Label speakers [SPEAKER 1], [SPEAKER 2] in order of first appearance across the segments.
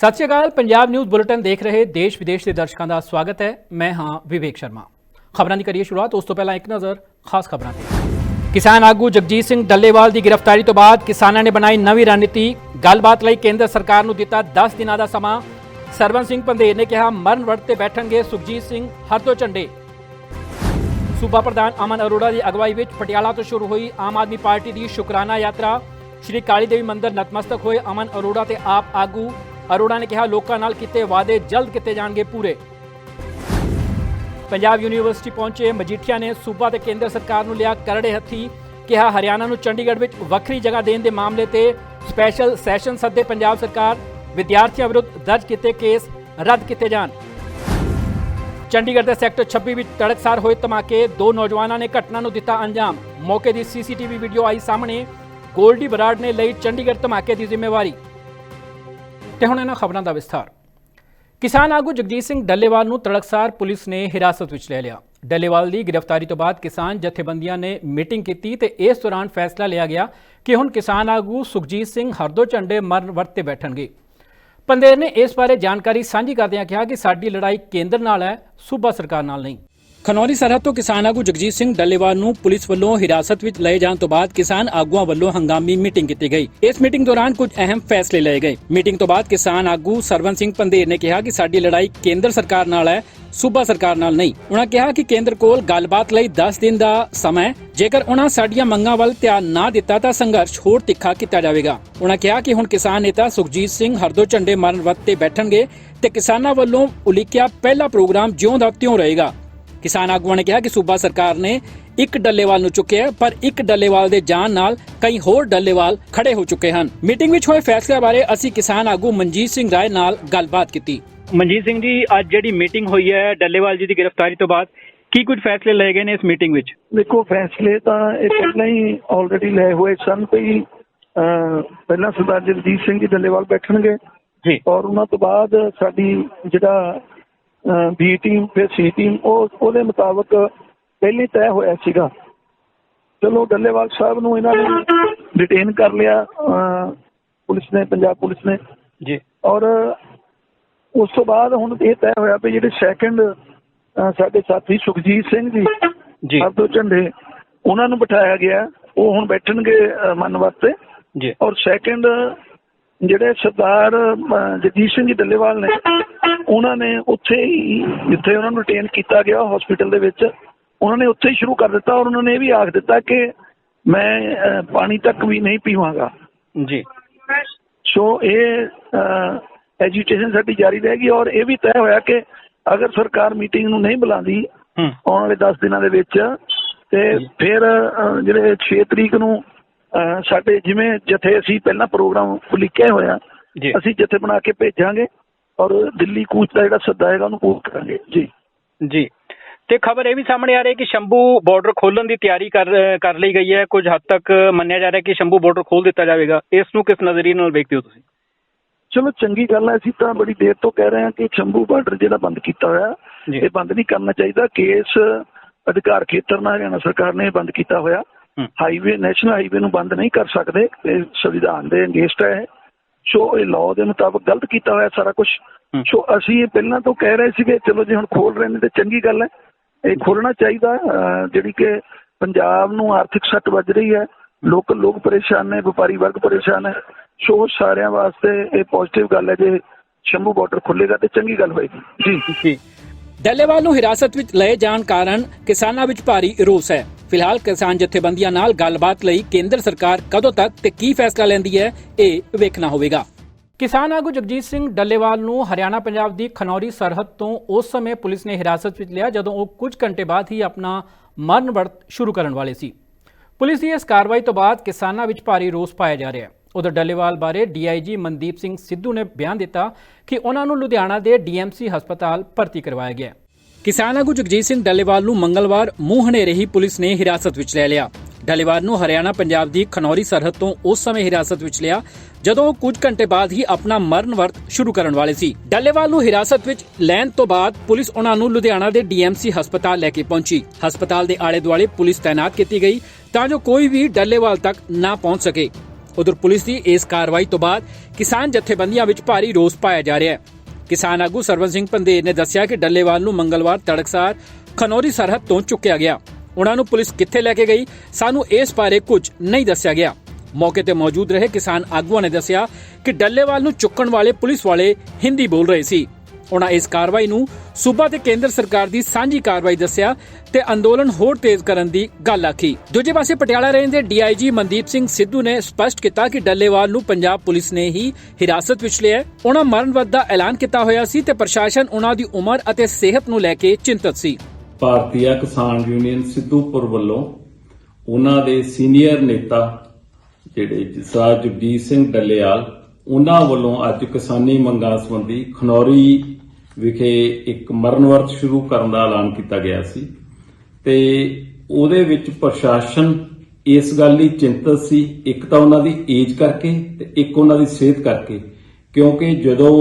[SPEAKER 1] ਸਤਿ ਸ਼੍ਰੀ ਅਕਾਲ, ਪੰਜਾਬ ਨਿਊਜ਼ ਬੁਲੇਟਿਨ ਦੇਖ ਰਹੇ ਦੇਸ਼ ਵਿਦੇਸ਼ ਦੇ ਦਰਸ਼ਕਾਂ ਦਾ ਸਵਾਗਤ ਹੈ। ਮੈਂ ਹਾਂ ਵਿਵੇਕ ਸ਼ਰਮਾ। ਖਬਰਾਂ ਦੀ ਕਰੀਏ ਸ਼ੁਰੂਆਤ, ਉਸ ਤੋਂ ਪਹਿਲਾਂ ਇੱਕ ਨਜ਼ਰ ਖਾਸ ਖਬਰਾਂ ਤੇ। ਕਿਸਾਨ ਆਗੂ ਜਗਜੀਤ ਸਿੰਘ ਡੱਲੇਵਾਲ ਦੀ ਗ੍ਰਿਫਤਾਰੀ ਤੋਂ ਬਾਅਦ ਕਿਸਾਨਾਂ ਨੇ ਬਣਾਈ ਨਵੀਂ ਰਣਨੀਤੀ। ਗੱਲਬਾਤ ਲਈ ਕੇਂਦਰ ਸਰਕਾਰ ਨੂੰ ਦਿੱਤਾ 10 ਦਿਨਾਂ ਦਾ ਸਮਾਂ। ਸਰਵਨ ਸਿੰਘ ਪੰਧੇਰ ਨੇ ਕਿਹਾ, ਮਰਨ ਵਰਤ ਤੇ ਬੈਠਣਗੇ ਸੁਖਜੀਤ ਸਿੰਘ ਹਰਦੋ ਝੰਡੇ ਸੂਬਾ ਪ੍ਰਧਾਨ ਅਮਨ ਅਰੋੜਾ ਦੀ ਅਗਵਾਈ ਵਿੱਚ ਪਟਿਆਲਾ ਤੋਂ ਸ਼ੁਰੂ ਹੋਈ ਆਮ ਆਦਮੀ ਪਾਰਟੀ ਦੀ ਸ਼ੁਕਰਾਨਾ ਯਾਤਰਾ। ਸ਼੍ਰੀ ਕਾਲੀ ਦੇਵੀ ਮੰਦਿਰ ਨਤਮਸਤਕ ਹੋਏ ਅਮਨ ਅਰੋੜਾ ਤੇ ਆਪ ਆਗੂ ਅਰੋੜਾ ਨੇ ਕਿਹਾ ਲੋਕਾਂ ਨਾਲ ਕੀਤੇ ਵਾਅਦੇ ਜਲਦ ਕੀਤੇ ਜਾਣਗੇ ਪੂਰੇ। ਪੰਜਾਬ ਯੂਨੀਵਰਸਿਟੀ ਪਹੁੰਚੇ ਮਜੀਠੀਆ ਨੇ ਸੂਬਾ ਤੇ ਕੇਂਦਰ ਸਰਕਾਰ ਨੂੰ ਲਿਆ ਕਰੜੇ ਹੱਥੀ ਕਿਹਾ, ਹਰਿਆਣਾ ਨੂੰ ਚੰਡੀਗੜ੍ਹ ਵਿੱਚ ਵੱਖਰੀ ਜਗ੍ਹਾ ਦੇਣ ਦੇ ਮਾਮਲੇ ਤੇ ਸਪੈਸ਼ਲ ਸੈਸ਼ਨ ਸੱਦੇ ਪੰਜਾਬ ਸਰਕਾਰ। ਵਿਦਿਆਰਥੀਆਂ ਵਿਰੁੱਧ ਦਰਜ ਕੀਤੇ ਕੇਸ ਰੱਦ ਕੀਤੇ ਜਾਣ। ਚੰਡੀਗੜ੍ਹ ਦੇ ਸੈਕਟਰ 26 ਵਿੱਚ ਤੜਕਸਾਰ ਹੋਏ ਧਮਾਕੇ, ਦੋ ਨੌਜਵਾਨਾਂ ਨੇ ਘਟਨਾ ਨੂੰ ਦਿੱਤਾ ਅੰਜਾਮ। ਮੌਕੇ ਦੀ ਸੀਸੀਟੀਵੀ ਵੀਡੀਓ ਆਈ ਸਾਹਮਣੇ। ਗੋਲਡੀ ਬਰਾੜ ਨੇ ਲਈ ਚੰਡੀਗੜ੍ਹ ਧਮਾਕੇ ਦੀ ਜ਼ਿੰਮੇਵਾਰੀ। ਤੇ ਹੁਣ ਇਹਨਾਂ ਖਬਰਾਂ ਦਾ ਵਿਸਥਾਰ। ਕਿਸਾਨ ਆਗੂ ਜਗਜੀਤ ਸਿੰਘ ਡੱਲੇਵਾਲ ਨੂੰ ਤੜਕਸਾਰ ਪੁਲਿਸ ਨੇ ਹਿਰਾਸਤ ਵਿੱਚ ਲੈ ਲਿਆ। ਡੱਲੇਵਾਲ ਦੀ ਗ੍ਰਿਫਤਾਰੀ ਤੋਂ ਬਾਅਦ ਕਿਸਾਨ ਜਥੇਬੰਦੀਆਂ ਨੇ ਮੀਟਿੰਗ ਕੀਤੀ ਤੇ ਇਸ ਦੌਰਾਨ ਫੈਸਲਾ ਲਿਆ ਗਿਆ ਕਿ ਹੁਣ ਕਿਸਾਨ ਆਗੂ ਸੁਖਜੀਤ ਸਿੰਘ ਹਰਦੋ ਝੰਡੇ ਮਰਨ ਵਰਤ ਤੇ ਬੈਠਣਗੇ। ਪੰਦੇਰ ਨੇ ਇਸ ਬਾਰੇ ਜਾਣਕਾਰੀ ਸਾਂਝੀ ਕਰਦਿਆਂ ਕਿਹਾ ਕਿ ਸਾਡੀ ਲੜਾਈ ਕੇਂਦਰ ਨਾਲ ਹੈ, ਸੂਬਾ ਸਰਕਾਰ ਨਾਲ ਨਹੀਂ। ਖਨੌਰੀ ਸਰਹੱਦ ਤੋਂ ਕਿਸਾਨ ਆਗੂ ਜਗਜੀਤ ਸਿੰਘ ਡੱਲੇਵਾਲ ਨੂੰ ਪੁਲਿਸ ਵੱਲੋਂ ਹਿਰਾਸਤ ਵਿੱਚ ਲਏ ਜਾਣ ਤੋਂ ਬਾਅਦ ਕਿਸਾਨ ਆਗੂਆਂ ਵੱਲੋਂ ਹੰਗਾਮੀ ਮੀਟਿੰਗ ਕੀਤੀ ਗਈ। ਇਸ ਮੀਟਿੰਗ ਦੌਰਾਨ ਕੁਝ ਅਹਿਮ ਫੈਸਲੇ ਲਏ ਗਏ। ਮੀਟਿੰਗ ਤੋਂ ਬਾਅਦ ਕਿਸਾਨ ਆਗੂ ਸਰਵਨ ਸਿੰਘ ਪੰਦੇਰ ਨੇ ਕਿਹਾ ਕਿ ਸਾਡੀ ਲੜਾਈ ਕੇਂਦਰ ਸਰਕਾਰ ਨਾਲ ਹੈ, ਸੂਬਾ ਸਰਕਾਰ ਨਾਲ ਨਹੀਂ। ਉਹਨਾਂ ਕਿਹਾ ਕਿ ਕੇਂਦਰ ਕੋਲ ਗੱਲਬਾਤ ਲਈ 10 ਦਿਨ ਦਾ ਸਮਾਂ ਜੇਕਰ ਉਹਨਾਂ ਸਾਡੀਆਂ ਮੰਗਾਂ ਵੱਲ ਧਿਆਨ ਨਾ ਦਿੱਤਾ ਤਾਂ ਸੰਘਰਸ਼ ਹੋਰ ਤਿੱਖਾ ਕੀਤਾ ਜਾਵੇਗਾ। ਉਹਨਾਂ ਕਿਹਾ ਕਿ ਹੁਣ ਕਿਸਾਨ ਨੇਤਾ ਸੁਖਜੀਤ ਸਿੰਘ ਹਰਦੋ ਝੰਡੇ ਮਾਰਨ ਵਕਤ ਤੇ ਬੈਠਣਗੇ ਤੇ ਕਿਸਾਨਾਂ ਵੱਲੋਂ ਉਲੀਕਿਆ ਪਹਿਲਾ ਪ੍ਰੋਗਰਾਮ ਜਿਉਂ ਦਾ ਤਿਉਂ ਰਹੇਗਾ। ਕਿਸਾਨ ਆਗੂਆਂ ਨੇ ਕਿਹਾ ਕਿ ਸੂਬਾ ਸਰਕਾਰ ਨੇ ਇੱਕ ਡੱਲੇਵਾਲ ਨੂੰ ਚੁੱਕਿਆ ਪਰ ਇੱਕ ਡੱਲੇਵਾਲ ਦੇ ਜਾਣ ਨਾਲ ਕਈ ਹੋਰ ਡੱਲੇਵਾਲ ਖੜੇ ਹੋ ਚੁੱਕੇ ਹਨ। ਮੀਟਿੰਗ ਵਿੱਚ ਹੋਏ ਫੈਸਲੇ ਬਾਰੇ ਅਸੀਂ ਕਿਸਾਨ ਆਗੂ ਮਨਜੀਤ ਸਿੰਘ ਰਾਏ ਨਾਲ ਗੱਲਬਾਤ ਕੀਤੀ। ਮਨਜੀਤ ਸਿੰਘ ਜੀ ਅੱਜ ਜਿਹੜੀ ਮੀਟਿੰਗ ਹੋਈ ਹੈ ਡੱਲੇਵਾਲ ਜੀ ਦੀ ਗ੍ਰਿਫਤਾਰੀ ਤੋਂ ਬਾਅਦ ਕੀ ਕੁਝ ਫੈਸਲੇ ਲਏ ਗਏ ਨੇ ਇਸ ਮੀਟਿੰਗ ਵਿੱਚ?
[SPEAKER 2] ਦੇਖੋ ਫੈਸਲੇ ਤਾਂ ਇਹ ਪਹਿਲਾਂ ਹੀ ਆਲਰੇਡੀ ਲਏ ਹੋਏ ਸਨ ਅਹ, ਪਹਿਲਾਂ ਸਰਦਾਰ ਜਗਜੀਤ ਸਿੰਘ ਜੀ ਡੱਲੇਵਾਲ ਬੈਠਣਗੇ
[SPEAKER 1] ਜੀ।
[SPEAKER 2] ਔਰ ਉਹਨਾਂ ਤੋਂ ਬਾਅਦ ਸਾਡੀ ਜਿਹੜਾ ਬੀ ਟੀਮ ਫਿਰ ਸੀ ਟੀਮ ਉਹ ਉਹਦੇ ਮੁਤਾਬਕ ਪਹਿਲੇ ਤੈਅ ਹੋਇਆ ਸੀਗਾ। ਚਲੋ ਡੱਲੇਵਾਲ ਸਾਹਿਬ ਨੂੰ ਇਹਨਾਂ ਨੇ ਡਿਟੇਨ ਕਰ ਲਿਆ ਪੁਲਿਸ ਨੇ ਪੰਜਾਬ ਪੁਲਿਸ ਨੇ।
[SPEAKER 1] ਜੀ।
[SPEAKER 2] ਔਰ ਉਸ ਤੋਂ ਬਾਅਦ ਹੁਣ ਇਹ ਤੈਅ ਹੋਇਆ ਵੀ ਜਿਹੜੇ ਸੈਕੰਡ ਸਾਡੇ ਸਾਥੀ ਸੁਖਜੀਤ ਸਿੰਘ ਜੀ
[SPEAKER 1] ਜੀ।
[SPEAKER 2] ਤੋਂ ਝੰਡੇ ਉਹਨਾਂ ਨੂੰ ਬਿਠਾਇਆ ਗਿਆ। ਉਹ ਹੁਣ ਬੈਠਣਗੇ ਮੰਨ ਵਾਸਤੇ।
[SPEAKER 1] ਜੀ।
[SPEAKER 2] ਔਰ ਸੈਕੰਡ ਜਿਹੜੇ ਸਰਦਾਰ ਜਗਜੀਤ ਸਿੰਘ ਜੀ ਡੱਲੇਵਾਲ ਨੇ ਉਹਨਾਂ ਨੇ ਉੱਥੇ ਹੀ ਜਿੱਥੇ ਉਹਨਾਂ ਨੂੰ ਰਿਟੇਨ ਕੀਤਾ ਗਿਆ ਹਸਪੀਟਲ ਦੇ ਵਿੱਚ ਉਹਨਾਂ ਨੇ ਉੱਥੇ ਹੀ ਸ਼ੁਰੂ ਕਰ ਦਿੱਤਾ ਔਰ ਉਹਨਾਂ ਨੇ ਇਹ ਵੀ ਆਖ ਦਿੱਤਾ ਕਿ ਮੈਂ ਪਾਣੀ ਤੱਕ ਵੀ ਨਹੀਂ ਪੀਵਾਂਗਾ।
[SPEAKER 1] ਜੀ।
[SPEAKER 2] ਸੋ ਇਹ ਐਜੀਟੇਸ਼ਨ ਸਾਡੀ ਜਾਰੀ ਰਹੇਗੀ ਔਰ ਇਹ ਵੀ ਤੈਅ ਹੋਇਆ ਕਿ ਅਗਰ ਸਰਕਾਰ ਮੀਟਿੰਗ ਨੂੰ ਨਹੀਂ ਬੁਲਾਉਂਦੀ ਆਉਣ ਵਾਲੇ 10 ਦਿਨਾਂ ਦੇ ਵਿੱਚ ਤੇ ਫਿਰ ਜਿਹੜੇ 6 ਤਰੀਕ ਨੂੰ ਸਾਡੇ ਜਿਵੇਂ ਜਿੱਥੇ ਅਸੀਂ ਪਹਿਲਾਂ ਪ੍ਰੋਗਰਾਮ ਲਿਖਿਆ ਹੋਇਆ ਅਸੀਂ ਜਿੱਥੇ ਬਣਾ ਕੇ ਭੇਜਾਂਗੇ ਔਰ ਦਿੱਲੀ ਕੂਚ ਦਾ ਜਿਹੜਾ ਸੱਦਾ ਹੈਗਾ ਉਹਨੂੰ ਪੂਰਾ ਕਰਾਂਗੇ। ਜੀ।
[SPEAKER 1] ਜੀ। ਤੇ ਖਬਰ ਇਹ ਵੀ ਸਾਹਮਣੇ ਆ ਰਹੀ ਹੈ ਕਿ ਸ਼ੰਭੂ ਬਾਰਡਰ ਖੋਲਣ ਦੀ ਤਿਆਰੀ ਕਰ ਕਰ ਲਈ ਗਈ ਹੈ। ਕੁਝ ਹੱਦ ਤੱਕ ਮੰਨਿਆ ਜਾ ਰਿਹਾ ਹੈ ਕਿ ਸ਼ੰਭੂ ਬਾਰਡਰ ਖੋਲ ਦਿੱਤਾ ਜਾਵੇਗਾ। ਇਸ ਨੂੰ ਕਿਸ ਨਜ਼ਰੀਏ ਨਾਲ ਵੇਖਦੇ ਹੋ ਤੁਸੀਂ?
[SPEAKER 2] ਚਲੋ ਚੰਗੀ ਗੱਲ ਹੈ। ਅਸੀਂ ਤਾਂ ਬੜੀ ਦੇਰ ਤੋਂ ਕਹਿ ਰਹੇ ਹਾਂ ਕਿ ਸ਼ੰਭੂ ਬਾਰਡਰ ਜਿਹੜਾ ਬੰਦ ਕੀਤਾ ਹੋਇਆ ਇਹ ਬੰਦ ਨਹੀਂ ਕਰਨਾ ਚਾਹੀਦਾ। ਕੇਸ ਅਧਿਕਾਰ ਖੇਤਰ ਨਾਲ ਹਰਿਆਣਾ ਸਰਕਾਰ ਨੇ ਬੰਦ ਕੀਤਾ ਹੋਇਆ। ਹਾਈਵੇ ਨੈਸ਼ਨਲ ਹਾਈਵੇ ਨੂੰ ਬੰਦ ਨਹੀਂ ਕਰ ਸਕਦੇ। ਇਹ ਸੰਵਿਧਾਨ ਦੇ ਅਗੇਂਸਟ ਹੈ ਸੋ ਇਹ ਲਾਅ ਦੇ ਮੁਤਾਬਕ ਗਲਤ ਕੀਤਾ ਹੋਇਆ ਸਾਰਾ ਕੁਝ। ਸੋ ਅਸੀਂ ਇਹ ਪਹਿਲਾਂ ਤੋਂ ਕਹਿ ਰਹੇ ਸੀਗੇ ਚਲੋ ਜੇ ਹੁਣ ਖੋਲ ਰਹੇ ਨੇ ਤੇ ਚੰਗੀ ਗੱਲ ਹੈ। ਇਹ ਖੋਲਣਾ ਚਾਹੀਦਾ ਜਿਹੜੀ ਕਿ ਪੰਜਾਬ ਨੂੰ ਆਰਥਿਕ ਸੱਟ ਵੱਜ ਰਹੀ ਹੈ। ਲੋਕਲ ਲੋਕ ਪਰੇਸ਼ਾਨ ਨੇ ਵਪਾਰੀ ਵਰਗ ਪਰੇਸ਼ਾਨ ਹੈ। ਸੋ ਸਾਰਿਆਂ ਵਾਸਤੇ ਇਹ ਪੋਜ਼ਿਟਿਵ ਗੱਲ ਹੈ ਜੇ ਸ਼ੰਭੂ ਬਾਰਡਰ ਖੁੱਲੇਗਾ ਤੇ ਚੰਗੀ ਗੱਲ ਹੋਏਗੀ। ਜੀ
[SPEAKER 1] ਜੀ। ਡੱਲੇਵਾਲ ਨੂੰ ਹਿਰਾਸਤ ਵਿੱਚ ਲਏ ਜਾਣ ਕਾਰਨ ਕਿਸਾਨਾਂ ਵਿੱਚ ਭਾਰੀ ਰੋਸ ਹੈ। ਫਿਲਹਾਲ ਕਿਸਾਨ ਜਥੇਬੰਦੀਆਂ ਨਾਲ ਗੱਲਬਾਤ ਲਈ ਕੇਂਦਰ ਸਰਕਾਰ ਕਦੋਂ ਤੱਕ ਤੇ ਕੀ ਫੈਸਲਾ ਲੈਂਦੀ ਹੈ, ਇਹ ਵੇਖਣਾ ਹੋਵੇਗਾ। ਕਿਸਾਨ ਆਗੂ ਜਗਜੀਤ ਸਿੰਘ ਡੱਲੇਵਾਲ ਨੂੰ ਹਰਿਆਣਾ ਪੰਜਾਬ ਦੀ ਖਨੌਰੀ ਸਰਹੱਦ ਤੋਂ ਉਸ ਸਮੇਂ ਪੁਲਿਸ ਨੇ ਹਿਰਾਸਤ ਵਿੱਚ ਲਿਆ ਜਦੋਂ ਉਹ ਕੁਝ ਘੰਟੇ ਬਾਅਦ ਹੀ ਆਪਣਾ ਮਰਨ ਵਰਤ ਸ਼ੁਰੂ ਕਰਨ ਵਾਲੇ ਸੀ। ਪੁਲਿਸ ਦੀ ਇਸ ਕਾਰਵਾਈ ਤੋਂ ਬਾਅਦ ਕਿਸਾਨਾਂ ਵਿੱਚ ਭਾਰੀ ਰੋਸ ਪਾਇਆ ਜਾ ਰਿਹਾ ਹੈ। ਉਧਰ ਡੱਲੇਵਾਲ ਬਾਰੇ ਡੀਆਈਜੀ ਮਨਦੀਪ ਸਿੰਘ ਸਿੱਧੂ ਨੇ ਬਿਆਨ ਦਿੱਤਾ ਕਿ ਉਹਨਾਂ ਨੂੰ ਲੁਧਿਆਣਾ ਦੇ ਡੀਐਮਸੀ ਹਸਪਤਾਲ ਭਰਤੀ ਕਰਵਾਇਆ ਗਿਆ। ਕਿਸਾਨ ਆਗੂ ਜਗਜੀਤ ਸਿੰਘ ਡੱਲੇਵਾਲ ਨੂੰ ਮੰਗਲਵਾਰ ਮੂੰਹ ਹਨੇਰੇ ਹੀ ਪੁਲਿਸ ਨੇ ਹਿਰਾਸਤ ਵਿੱਚ ਲੈ ਲਿਆ। ਡੱਲੇਵਾਲ ਨੂੰ ਹਰਿਆਣਾ ਪੰਜਾਬ ਦੀ ਖਨੌਰੀ ਸਰਹੱਦ ਤੋਂ ਉਸ ਸਮੇਂ ਹਿਰਾਸਤ ਵਿੱਚ ਲਿਆ, ਜਦੋਂ ਉਹ ਕੁਝ ਘੰਟੇ ਬਾਅਦ ਹੀ ਆਪਣਾ ਮਰਨ ਵਰਤ ਸ਼ੁਰੂ ਕਰਨ ਵਾਲੇ ਸੀ। ਡੱਲੇਵਾਲ ਨੂੰ ਹਿਰਾਸਤ ਵਿੱਚ ਲੈਣ ਤੋਂ ਬਾਅਦ ਪੁਲਿਸ ਉਹਨਾਂ ਨੂੰ ਲੁਧਿਆਣਾ ਦੇ ਡੀਐਮਸੀ ਹਸਪਤਾਲ ਲੈ ਕੇ ਪਹੁੰਚੀ। ਹਸਪਤਾਲ ਦੇ ਆਲੇ ਦੁਆਲੇ ਪੁਲਿਸ ਤਾਇਨਾਤ ਕੀਤੀ ਗਈ ਤਾਂ ਜੋ ਕੋਈ ਵੀ ਡੱਲੇਵਾਲ ਤੱਕ ਨਾ ਪਹੁੰਚ ਸਕੇ। ਉਧਰ ਪੁਲਿਸ ਦੀ ਇਸ ਕਾਰਵਾਈ ਤੋਂ ਬਾਅਦ ਕਿਸਾਨ ਜਥੇਬੰਦੀਆਂ ਵਿੱਚ ਭਾਰੀ ਰੋਸ ਪਾਇਆ ਜਾ ਰਿਹਾ ਹੈ। ਕਿਸਾਨ ਆਗੂ ਸਰਵਨ ਸਿੰਘ ਪੰਦੇਰ ਨੇ ਦੱਸਿਆ ਕਿ ਡੱਲੇਵਾਲ ਨੂੰ ਮੰਗਲਵਾਰ ਤੜਕਸਾਰ ਖਨੌਰੀ ਸਰਹੱਦ ਤੋਂ ਚੁੱਕਿਆ ਗਿਆ। ਉਹਨਾਂ ਨੂੰ ਪੁਲਿਸ ਕਿੱਥੇ ਲੈ ਕੇ ਗਈ, ਸਾਨੂੰ ਇਸ ਬਾਰੇ ਕੁਝ ਨਹੀਂ ਦੱਸਿਆ ਗਿਆ। ਮੌਕੇ ਤੇ ਮੌਜੂਦ ਰਹੇ ਕਿਸਾਨ ਆਗੂਆਂ ਨੇ ਦੱਸਿਆ ਕਿ ਡੱਲੇਵਾਲ ਨੂੰ ਚੁੱਕਣ ਵਾਲੇ ਪੁਲਿਸ ਵਾਲੇ ਹਿੰਦੀ ਬੋਲ ਰਹੇ ਸੀ। ਉਹਨਾਂ ਇਸ ਕਾਰਵਾਈ ਨੂੰ ਸੂਬਾ ਤੇ ਕੇਂਦਰ ਸਰਕਾਰ ਦੀ ਸਾਂਝੀ ਕਾਰਵਾਈ ਦੱਸਿਆ ਤੇ ਅੰਦੋਲਨ ਹੋਰ ਤੇਜ਼ ਕਰਨ ਦੀ ਗੱਲ ਆਖੀ। ਦੂਜੇ ਪਾਸੇ ਪਟਿਆਲਾ ਰੇਂਜ ਦੇ ਡੀਆਈਜੀ ਮਨਦੀਪ ਸਿੰਘ ਸਿੱਧੂ ਨੇ ਸਪਸ਼ਟ ਕੀਤਾ ਕਿ ਡੱਲੇਵਾਲ ਨੂੰ ਪੰਜਾਬ ਪੁਲਿਸ ਨੇ ਹੀ ਹਿਰਾਸਤ ਵਿੱਚ ਲਿਆ ਉਹਨਾਂ ਮਰਨ ਦਾ ਐਲਾਨ ਕੀਤਾ ਹੋਇਆ ਸੀ ਤੇ ਪ੍ਰਸ਼ਾਸਨ ਉਹਨਾਂ ਦੀ ਉਮਰ ਅਤੇ ਸਿਹਤ ਨੂੰ ਲੈ ਕੇ ਚਿੰਤਤ ਸੀ।
[SPEAKER 3] ਭਾਰਤੀ ਕਿਸਾਨ ਯੂਨੀਅਨ ਸਿੱਧੂਪੁਰ ਵੱਲੋਂ ਉਹਨਾਂ ਦੇ ਸੀਨੀਅਰ ਨੇਤਾ ਜਿਹੜੇ ਜਸਰਾਜ ਜਗਜੀਤ ਸਿੰਘ ਡੱਲੇਵਾਲ ਉਹਨਾਂ ਵੱਲੋਂ ਅੱਜ ਕਿਸਾਨੀ ਮੰਗਾਂ ਸੰਬੰਧੀ ਖਨੌਰੀ ਵਿਖੇ ਇੱਕ ਮਰਨ ਵਰਤ ਸ਼ੁਰੂ ਕਰਨ ਦਾ ਐਲਾਨ ਕੀਤਾ ਗਿਆ ਸੀ ਤੇ ਉਹਦੇ ਵਿੱਚ ਪ੍ਰਸ਼ਾਸਨ ਇਸ ਗੱਲ ਲਈ ਚਿੰਤਤ ਸੀ, ਇੱਕ ਤਾਂ ਉਹਨਾਂ ਦੀ ਏਜ ਕਰਕੇ ਤੇ ਇੱਕ ਉਹਨਾਂ ਦੀ ਸਿਹਤ ਕਰਕੇ, ਕਿਉਂਕਿ ਜਦੋਂ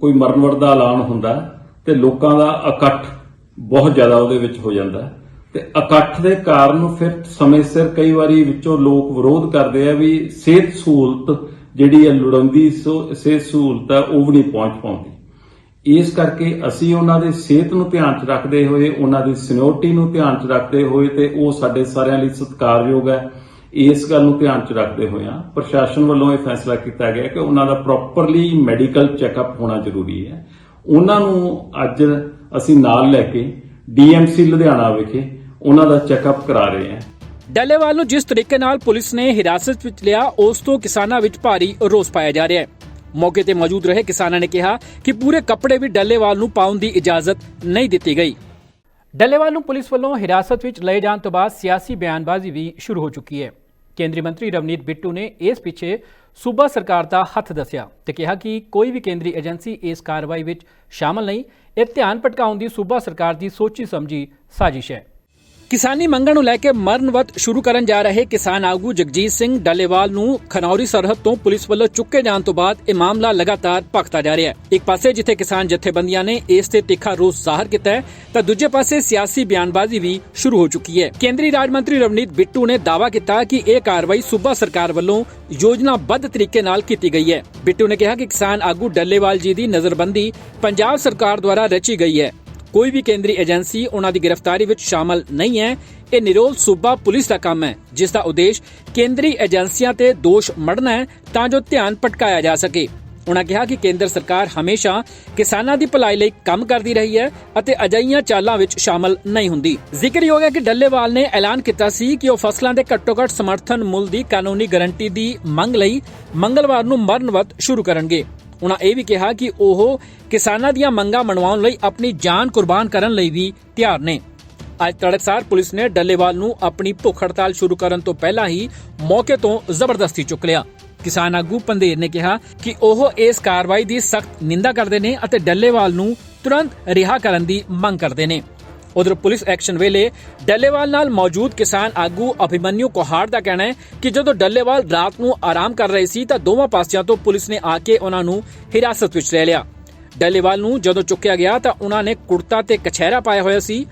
[SPEAKER 3] ਕੋਈ ਮਰਨ ਵਰਤ ਦਾ ਐਲਾਨ ਹੁੰਦਾ ਤੇ ਲੋਕਾਂ ਦਾ ਇਕੱਠ ਬਹੁਤ ਜ਼ਿਆਦਾ ਉਹਦੇ ਵਿੱਚ ਹੋ ਜਾਂਦਾ ਹੈ ਤੇ ਇਕੱਠ ਦੇ ਕਾਰਨ ਫਿਰ ਸਮੇਂ ਸਿਰ ਕਈ ਵਾਰੀ ਵਿੱਚੋਂ ਲੋਕ ਵਿਰੋਧ ਕਰਦੇ ਆ ਵੀ ਸਿਹਤ ਸਹੂਲਤ ਜਿਹੜੀ ਹੈ ਲੋੜੀਂਦੀ, ਸੋ- ਸਿਹਤ ਸਹੂਲਤ ਹੈ ਉਹ ਵੀ ਨਹੀਂ ਪਹੁੰਚ ਪਾਉਂਦੀ। ਇਸ ਕਰਕੇ ਅਸੀਂ ਉਹਨਾਂ ਦੇ ਸਿਹਤ ਨੂੰ ਧਿਆਨ 'ਚ ਰੱਖਦੇ ਹੋਏ, ਉਹਨਾਂ ਦੀ ਸਿਨਿਓਰਟੀ ਨੂੰ ਧਿਆਨ 'ਚ ਰੱਖਦੇ ਹੋਏ ਤੇ ਉਹ ਸਾਡੇ ਸਾਰਿਆਂ ਲਈ ਸਤਿਕਾਰਯੋਗ ਹੈ, ਇਸ ਗੱਲ ਨੂੰ ਧਿਆਨ 'ਚ ਰੱਖਦੇ ਹੋਏ ਪ੍ਰਸ਼ਾਸਨ ਵੱਲੋਂ ਇਹ ਫੈਸਲਾ ਕੀਤਾ ਗਿਆ ਕਿ ਉਹਨਾਂ ਦਾ ਪ੍ਰੋਪਰਲੀ ਮੈਡੀਕਲ ਚੈੱਕਅਪ ਹੋਣਾ ਜ਼ਰੂਰੀ ਹੈ। ਉਹਨਾਂ ਨੂੰ ਅੱਜ ਅਸੀਂ ਨਾਲ ਲੈ ਕੇ ਡੀਐਮਸੀ ਲੁਧਿਆਣਾ ਵਿਖੇ ਉਹਨਾਂ ਦਾ ਚੈੱਕਅਪ ਕਰਾ ਰਹੇ ਹਾਂ।
[SPEAKER 1] ਡੱਲੇਵਾਲ ਨੂੰ ਜਿਸ ਤਰੀਕੇ ਨਾਲ ਪੁਲਿਸ ਨੇ ਹਿਰਾਸਤ ਵਿੱਚ ਲਿਆ, ਉਸ ਤੋਂ ਕਿਸਾਨਾਂ ਵਿੱਚ ਭਾਰੀ ਰੋਸ ਪਾਇਆ ਜਾ ਰਿਹਾ ਹੈ। ਮੌਕੇ ਤੇ ਮੌਜੂਦ ਰਹੇ ਕਿਸਾਨਾਂ ਨੇ ਕਿਹਾ ਕਿ ਪੂਰੇ ਕੱਪੜੇ ਵੀ ਡੱਲੇਵਾਲ ਨੂੰ ਪਾਉਣ ਦੀ ਇਜਾਜ਼ਤ ਨਹੀਂ ਦਿੱਤੀ ਗਈ। ਡੱਲੇਵਾਲ ਨੂੰ ਪੁਲਿਸ ਵੱਲੋਂ ਹਿਰਾਸਤ ਵਿੱਚ ਲਏ ਜਾਣ ਤੋਂ ਬਾਅਦ ਸਿਆਸੀ ਬਿਆਨਬਾਜ਼ੀ ਵੀ ਸ਼ੁਰੂ ਹੋ ਚੁੱਕੀ ਹੈ। ਕੇਂਦਰੀ ਮੰਤਰੀ ਰਵਨੀਤ ਬਿੱਟੂ ਨੇ ਇਸ ਪਿੱਛੇ ਸੂਬਾ ਸਰਕਾਰ ਦਾ ਹੱਥ ਦੱਸਿਆ ਤੇ ਕਿਹਾ ਕਿ ਕੋਈ ਵੀ ਕੇਂਦਰੀ ਏਜੰਸੀ ਇਸ ਕਾਰਵਾਈ ਵਿੱਚ ਸ਼ਾਮਲ ਨਹੀਂ, ਇਹ ਧਿਆਨ ਭਟਕਾਉਣ ਦੀ ਸੂਬਾ ਸਰਕਾਰ ਦੀ ਸੋਚੀ ਸਮਝੀ ਸਾਜ਼ਿਸ਼ ਹੈ। ਕਿਸਾਨੀ ਮੰਗਾਂ ਨੂੰ ਲੈ ਕੇ ਮਰਨਵਤ ਸ਼ੁਰੂ ਕਰਨ ਜਾ ਰਹੇ ਕਿਸਾਨ ਆਗੂ ਜਗਜੀਤ ਸਿੰਘ ਡੱਲੇਵਾਲ ਨੂੰ ਖਨੌਰੀ ਸਰਹੱਦ ਤੋਂ ਪੁਲਿਸ ਵੱਲੋਂ ਚੁੱਕੇ ਜਾਣ ਤੋਂ ਬਾਅਦ ਇਹ ਮਾਮਲਾ ਲਗਾਤਾਰ ਭਖਦਾ ਜਾ ਰਿਹਾ ਹੈ। ਇੱਕ ਪਾਸੇ ਜਿੱਥੇ ਕਿਸਾਨ ਜਥੇਬੰਦੀਆਂ ਨੇ ਇਸ ਤੇ ਤਿੱਖਾ ਰੋਸ ਜ਼ਾਹਰ ਕੀਤਾ ਹੈ, ਤਾਂ ਦੂਜੇ ਪਾਸੇ ਸਿਆਸੀ ਬਿਆਨਬਾਜ਼ੀ ਵੀ ਸ਼ੁਰੂ ਹੋ ਚੁੱਕੀ ਹੈ। ਕੇਂਦਰੀ ਰਾਜ ਮੰਤਰੀ ਰਵਨੀਤ ਬਿੱਟੂ ਨੇ ਦਾਅਵਾ ਕੀਤਾ ਕਿ ਇਹ ਕਾਰਵਾਈ ਸੂਬਾ ਸਰਕਾਰ ਵੱਲੋਂ ਯੋਜਨਾਬੱਧ ਤਰੀਕੇ ਨਾਲ ਕੀਤੀ ਗਈ ਹੈ। ਬਿੱਟੂ ਨੇ ਕਿਹਾ ਕਿ ਕਿਸਾਨ ਆਗੂ ਡੱਲੇਵਾਲ ਜੀ ਦੀ ਨਜ਼ਰਬੰਦੀ ਪੰਜਾਬ ਸਰਕਾਰ ਦੁਆਰਾ ਰਚੀ ਗਈ ਹੈ। ਕੋਈ ਵੀ ਕੇਂਦਰੀ ਏਜੰਸੀ ਉਹਨਾਂ ਦੀ ਗ੍ਰਿਫਤਾਰੀ ਵਿੱਚ ਸ਼ਾਮਲ ਨਹੀਂ ਹੈ। ਇਹ ਨਿਰੋਲ ਸੂਬਾ ਪੁਲਿਸ ਦਾ ਕੰਮ ਹੈ, ਜਿਸ ਦਾ ਉਦੇਸ਼ ਕੇਂਦਰੀ ਏਜੰਸੀਆਂ ਤੇ ਦੋਸ਼ ਮੜਨਾ ਹੈ ਤਾਂ ਜੋ ਧਿਆਨ ਭਟਕਾਇਆ ਜਾ ਸਕੇ। ਉਹਨਾਂ ਕਿਹਾ ਕਿ ਕੇਂਦਰ ਸਰਕਾਰ ਹਮੇਸ਼ਾ ਕਿਸਾਨਾਂ ਦੀ ਭਲਾਈ ਲਈ ਕੰਮ ਕਰਦੀ ਰਹੀ ਹੈ ਅਤੇ ਅਜਈਆਂ ਚਾਲਾਂ ਵਿੱਚ ਸ਼ਾਮਲ ਨਹੀਂ ਹੁੰਦੀ। ਜ਼ਿਕਰਯੋਗ ਹੈ ਕਿ ਡੱਲੇਵਾਲ ਨੇ ਐਲਾਨ ਕੀਤਾ ਸੀ ਕਿ ਉਹ ਫਸਲਾਂ ਦੇ ਘੱਟੋ-ਘੱਟ ਸਮਰਥਨ ਮੁੱਲ ਦੀ ਕਾਨੂੰਨੀ ਗਾਰੰਟੀ ਦੀ ਮੰਗ ਲਈ ਮੰਗਲਵਾਰ ਨੂੰ ਮਰਨਵਤ ਸ਼ੁਰੂ ਕਰਨਗੇ। ਉਹਨਾਂ ਇਹ ਵੀ ਕਿਹਾ ਕਿ ਉਹ ਕਿਸਾਨਾਂ ਦੀਆਂ ਮੰਗਾਂ ਮਨਵਾਉਣ ਲਈ ਆਪਣੀ ਜਾਨ ਕੁਰਬਾਨ ਕਰਨ ਲਈ ਵੀ ਤਿਆਰ ਨੇ। ਅੱਜ ਤੜਕਸਾਰ ਪੁਲਿਸ ਨੇ ਡੱਲੇਵਾਲ ਨੂੰ ਆਪਣੀ ਭੁੱਖ ਹੜਤਾਲ ਸ਼ੁਰੂ ਕਰਨ ਤੋਂ ਪਹਿਲਾਂ ਹੀ ਮੌਕੇ ਤੋਂ ਜ਼ਬਰਦਸਤੀ ਚੁੱਕ ਲਿਆ। ਕਿਸਾਨ ਆਗੂ ਪੰਦੇਰ ਨੇ ਕਿਹਾ ਕਿ ਉਹ ਇਸ ਕਾਰਵਾਈ ਦੀ ਸਖਤ ਨਿੰਦਾ ਕਰਦੇ ਨੇ ਅਤੇ ਡੱਲੇਵਾਲ ਨੂੰ ਤੁਰੰਤ ਰਿਹਾ ਕਰਨ ਦੀ ਮੰਗ ਕਰਦੇ ਨੇ। ਉਧਰ ਪੁਲਿਸ ਐਕਸ਼ਨ ਵੇਲੇ ਡੱਲੇਵਾਲ ਨਾਲ ਮੌਜੂਦ ਕਿਸਾਨ ਆਗੂ ਅਭਿਮਨਿਊ ਕੋਹਾੜ ਦਾ ਕਹਿਣਾ ਹੈ ਕਿ ਜਦੋਂ ਡੱਲੇਵਾਲ ਰਾਤ ਨੂੰ ਆਰਾਮ ਕਰ ਰਹੇ ਸੀ ਤਾਂ ਦੋਵਾਂ ਪਾਸਿਆਂ ਤੋਂ ਪੁਲਿਸ ਨੇ ਆ ਕੇ ਉਹਨਾਂ ਨੂੰ ਹਿਰਾਸਤ ਵਿੱਚ ਲੈ ਲਿਆ। ਡੱਲੇਵਾਲ ਨੂੰ ਜਦੋਂ ਚੁੱਕਿਆ ਗਿਆ ਤਾਂ ਉਹਨਾਂ ਨੇ ਕੁੜਤਾ ਤੇ ਕਛਹਿਰਾ ਪਾਇਆ ਹੋਇਆ ਸੀ।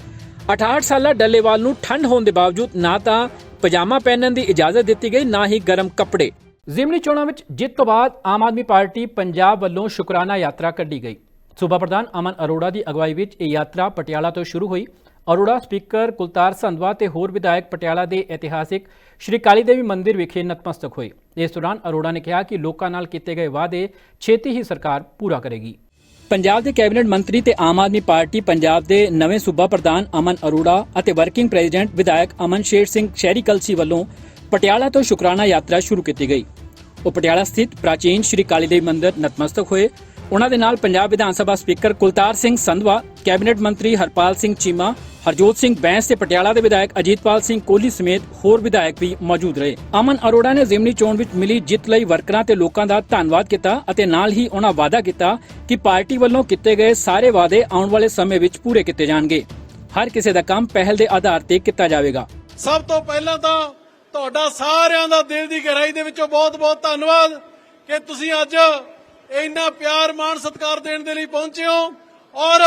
[SPEAKER 1] 68 ਸਾਲਾ ਡੱਲੇਵਾਲ ਨੂੰ ਠੰਡ ਹੋਣ ਦੇ ਬਾਵਜੂਦ ਨਾ ਤਾਂ ਪਜਾਮਾ ਪਹਿਨਣ ਦੀ ਇਜਾਜ਼ਤ ਦਿੱਤੀ ਗਈ, ਨਾ ਹੀ ਗਰਮ ਕੱਪੜੇ। ਜ਼ਿਮਨੀ ਚੋਣਾਂ ਵਿੱਚ ਜਿੱਤ ਤੋਂ ਬਾਅਦ ਆਮ ਆਦਮੀ ਪਾਰਟੀ ਪੰਜਾਬ ਵੱਲੋਂ ਸ਼ੁਕਰਾਨਾ ਯਾਤਰਾ ਕੱਢੀ ਗਈ। ਸੂਬਾ ਪ੍ਰਧਾਨ ਅਮਨ ਅਰੋੜਾ ਦੀ ਅਗਵਾਈ ਵਿੱਚ ਇਹ ਯਾਤਰਾ ਪਟਿਆਲਾ ਤੋਂ ਸ਼ੁਰੂ ਹੋਈ। ਅਰੋੜਾ ਸਪੀਕਰ ਕੁਲਤਾਰ ਸੰਧਵਾ ਤੇ ਹੋਰ ਵਿਧਾਇਕ ਪਟਿਆਲਾ ਦੇ ਇਤਿਹਾਸਿਕ ਸ਼੍ਰੀ ਕਾਲੀ ਦੇਵੀ ਮੰਦਿਰ ਵਿਖੇ ਨਤਮਸਤਕ ਹੋਏ। ਇਸ ਦੌਰਾਨ ਅਰੋੜਾ ਨੇ ਕਿਹਾ ਕਿ ਲੋਕਾਂ ਨਾਲ ਕੀਤੇ ਗਏ ਵਾਅਦੇ ਛੇਤੀ ਹੀ ਸਰਕਾਰ ਪੂਰਾ ਕਰੇਗੀ। ਪੰਜਾਬ ਦੇ ਕੈਬਨਿਟ ਮੰਤਰੀ ਤੇ ਆਮ ਆਦਮੀ ਪਾਰਟੀ ਪੰਜਾਬ ਦੇ ਨਵੇਂ ਸੂਬਾ ਪ੍ਰਧਾਨ ਅਮਨ ਅਰੋੜਾ ਅਤੇ ਵਰਕਿੰਗ ਪ੍ਰੈਜ਼ੀਡੈਂਟ ਵਿਧਾਇਕ ਅਮਨ ਸ਼ੇਰ ਸਿੰਘ ਸ਼ਹਿਰੀ ਕਲਸੀ ਵੱਲੋਂ ਪਟਿਆਲਾ ਤੋਂ ਸ਼ੁਕਰਾਨਾ ਯਾਤਰਾ ਸ਼ੁਰੂ ਕੀਤੀ ਗਈ। ਉਹ ਪਟਿਆਲਾ ਸਥਿਤ ਪ੍ਰਾਚੀਨ ਸ਼੍ਰੀ ਕਾਲੀ ਦੇਵੀ ਮੰਦਿਰ ਨਤਮਸਤਕ ਹੋਏ। ਉਹਨਾਂ ਦੇ ਨਾਲ ਪੰਜਾਬ ਵਿਧਾਨ ਸਭਾ ਸਪੀਕਰ ਕੁਲਤਾਰ ਸਿੰਘ ਸੰਧਵਾ, ਕੈਬਨਿਟ ਮੰਤਰੀ ਹਰਪਾਲ ਸਿੰਘ ਚੀਮਾ, ਹਰਜੋਤ ਸਿੰਘ ਬੈਂਸ ਤੇ ਪਟਿਆਲਾ ਦੇ ਵਿਧਾਇਕ ਅਜੀਤਪਾਲ ਸਿੰਘ ਕੋਹਲੀ ਸਮੇਤ ਹੋਰ ਵਿਧਾਇਕ ਵੀ ਮੌਜੂਦ ਰਹੇ। ਅਮਨ ਅਰੋੜਾ ਨੇ ਜ਼ਿਮਨੀ ਚੋਣ ਵਿੱਚ ਮਿਲੀ ਜਿੱਤ ਲਈ ਵਰਕਰਾਂ ਤੇ ਲੋਕਾਂ ਦਾ ਧੰਨਵਾਦ ਕੀਤਾ ਅਤੇ ਨਾਲ ਹੀ ਉਹਨਾਂ ਵਾਅਦਾ ਕੀਤਾ ਕਿ ਪਾਰਟੀ ਵੱਲੋਂ ਕੀਤੇ ਗਏ ਸਾਰੇ ਵਾਅਦੇ ਆਉਣ ਵਾਲੇ ਸਮੇਂ ਵਿੱਚ ਪੂਰੇ ਕੀਤੇ ਜਾਣਗੇ। ਹਰ ਕਿਸੇ ਦਾ ਕੰਮ ਪਹਿਲ ਦੇ ਆਧਾਰ ਤੇ ਕੀਤਾ ਜਾਵੇਗਾ।
[SPEAKER 4] ਸਭ ਤੋਂ ਪਹਿਲਾਂ ਤਾਂ ਤੁਹਾਡਾ ਸਾਰਿਆਂ ਦਾ ਦਿਲ ਦੀ ਗਹਿਰਾਈ ਦੇ ਵਿੱਚੋਂ ਬਹੁਤ-ਬਹੁਤ ਧੰਨਵਾਦ ਕਿ ਤੁਸੀਂ ਅੱਜ ਇੰਨਾ ਪਿਆਰ ਮਾਣ ਸਤਿਕਾਰ ਦੇਣ ਦੇ ਲਈ ਪਹੁੰਚੇ ਹੋ ਔਰ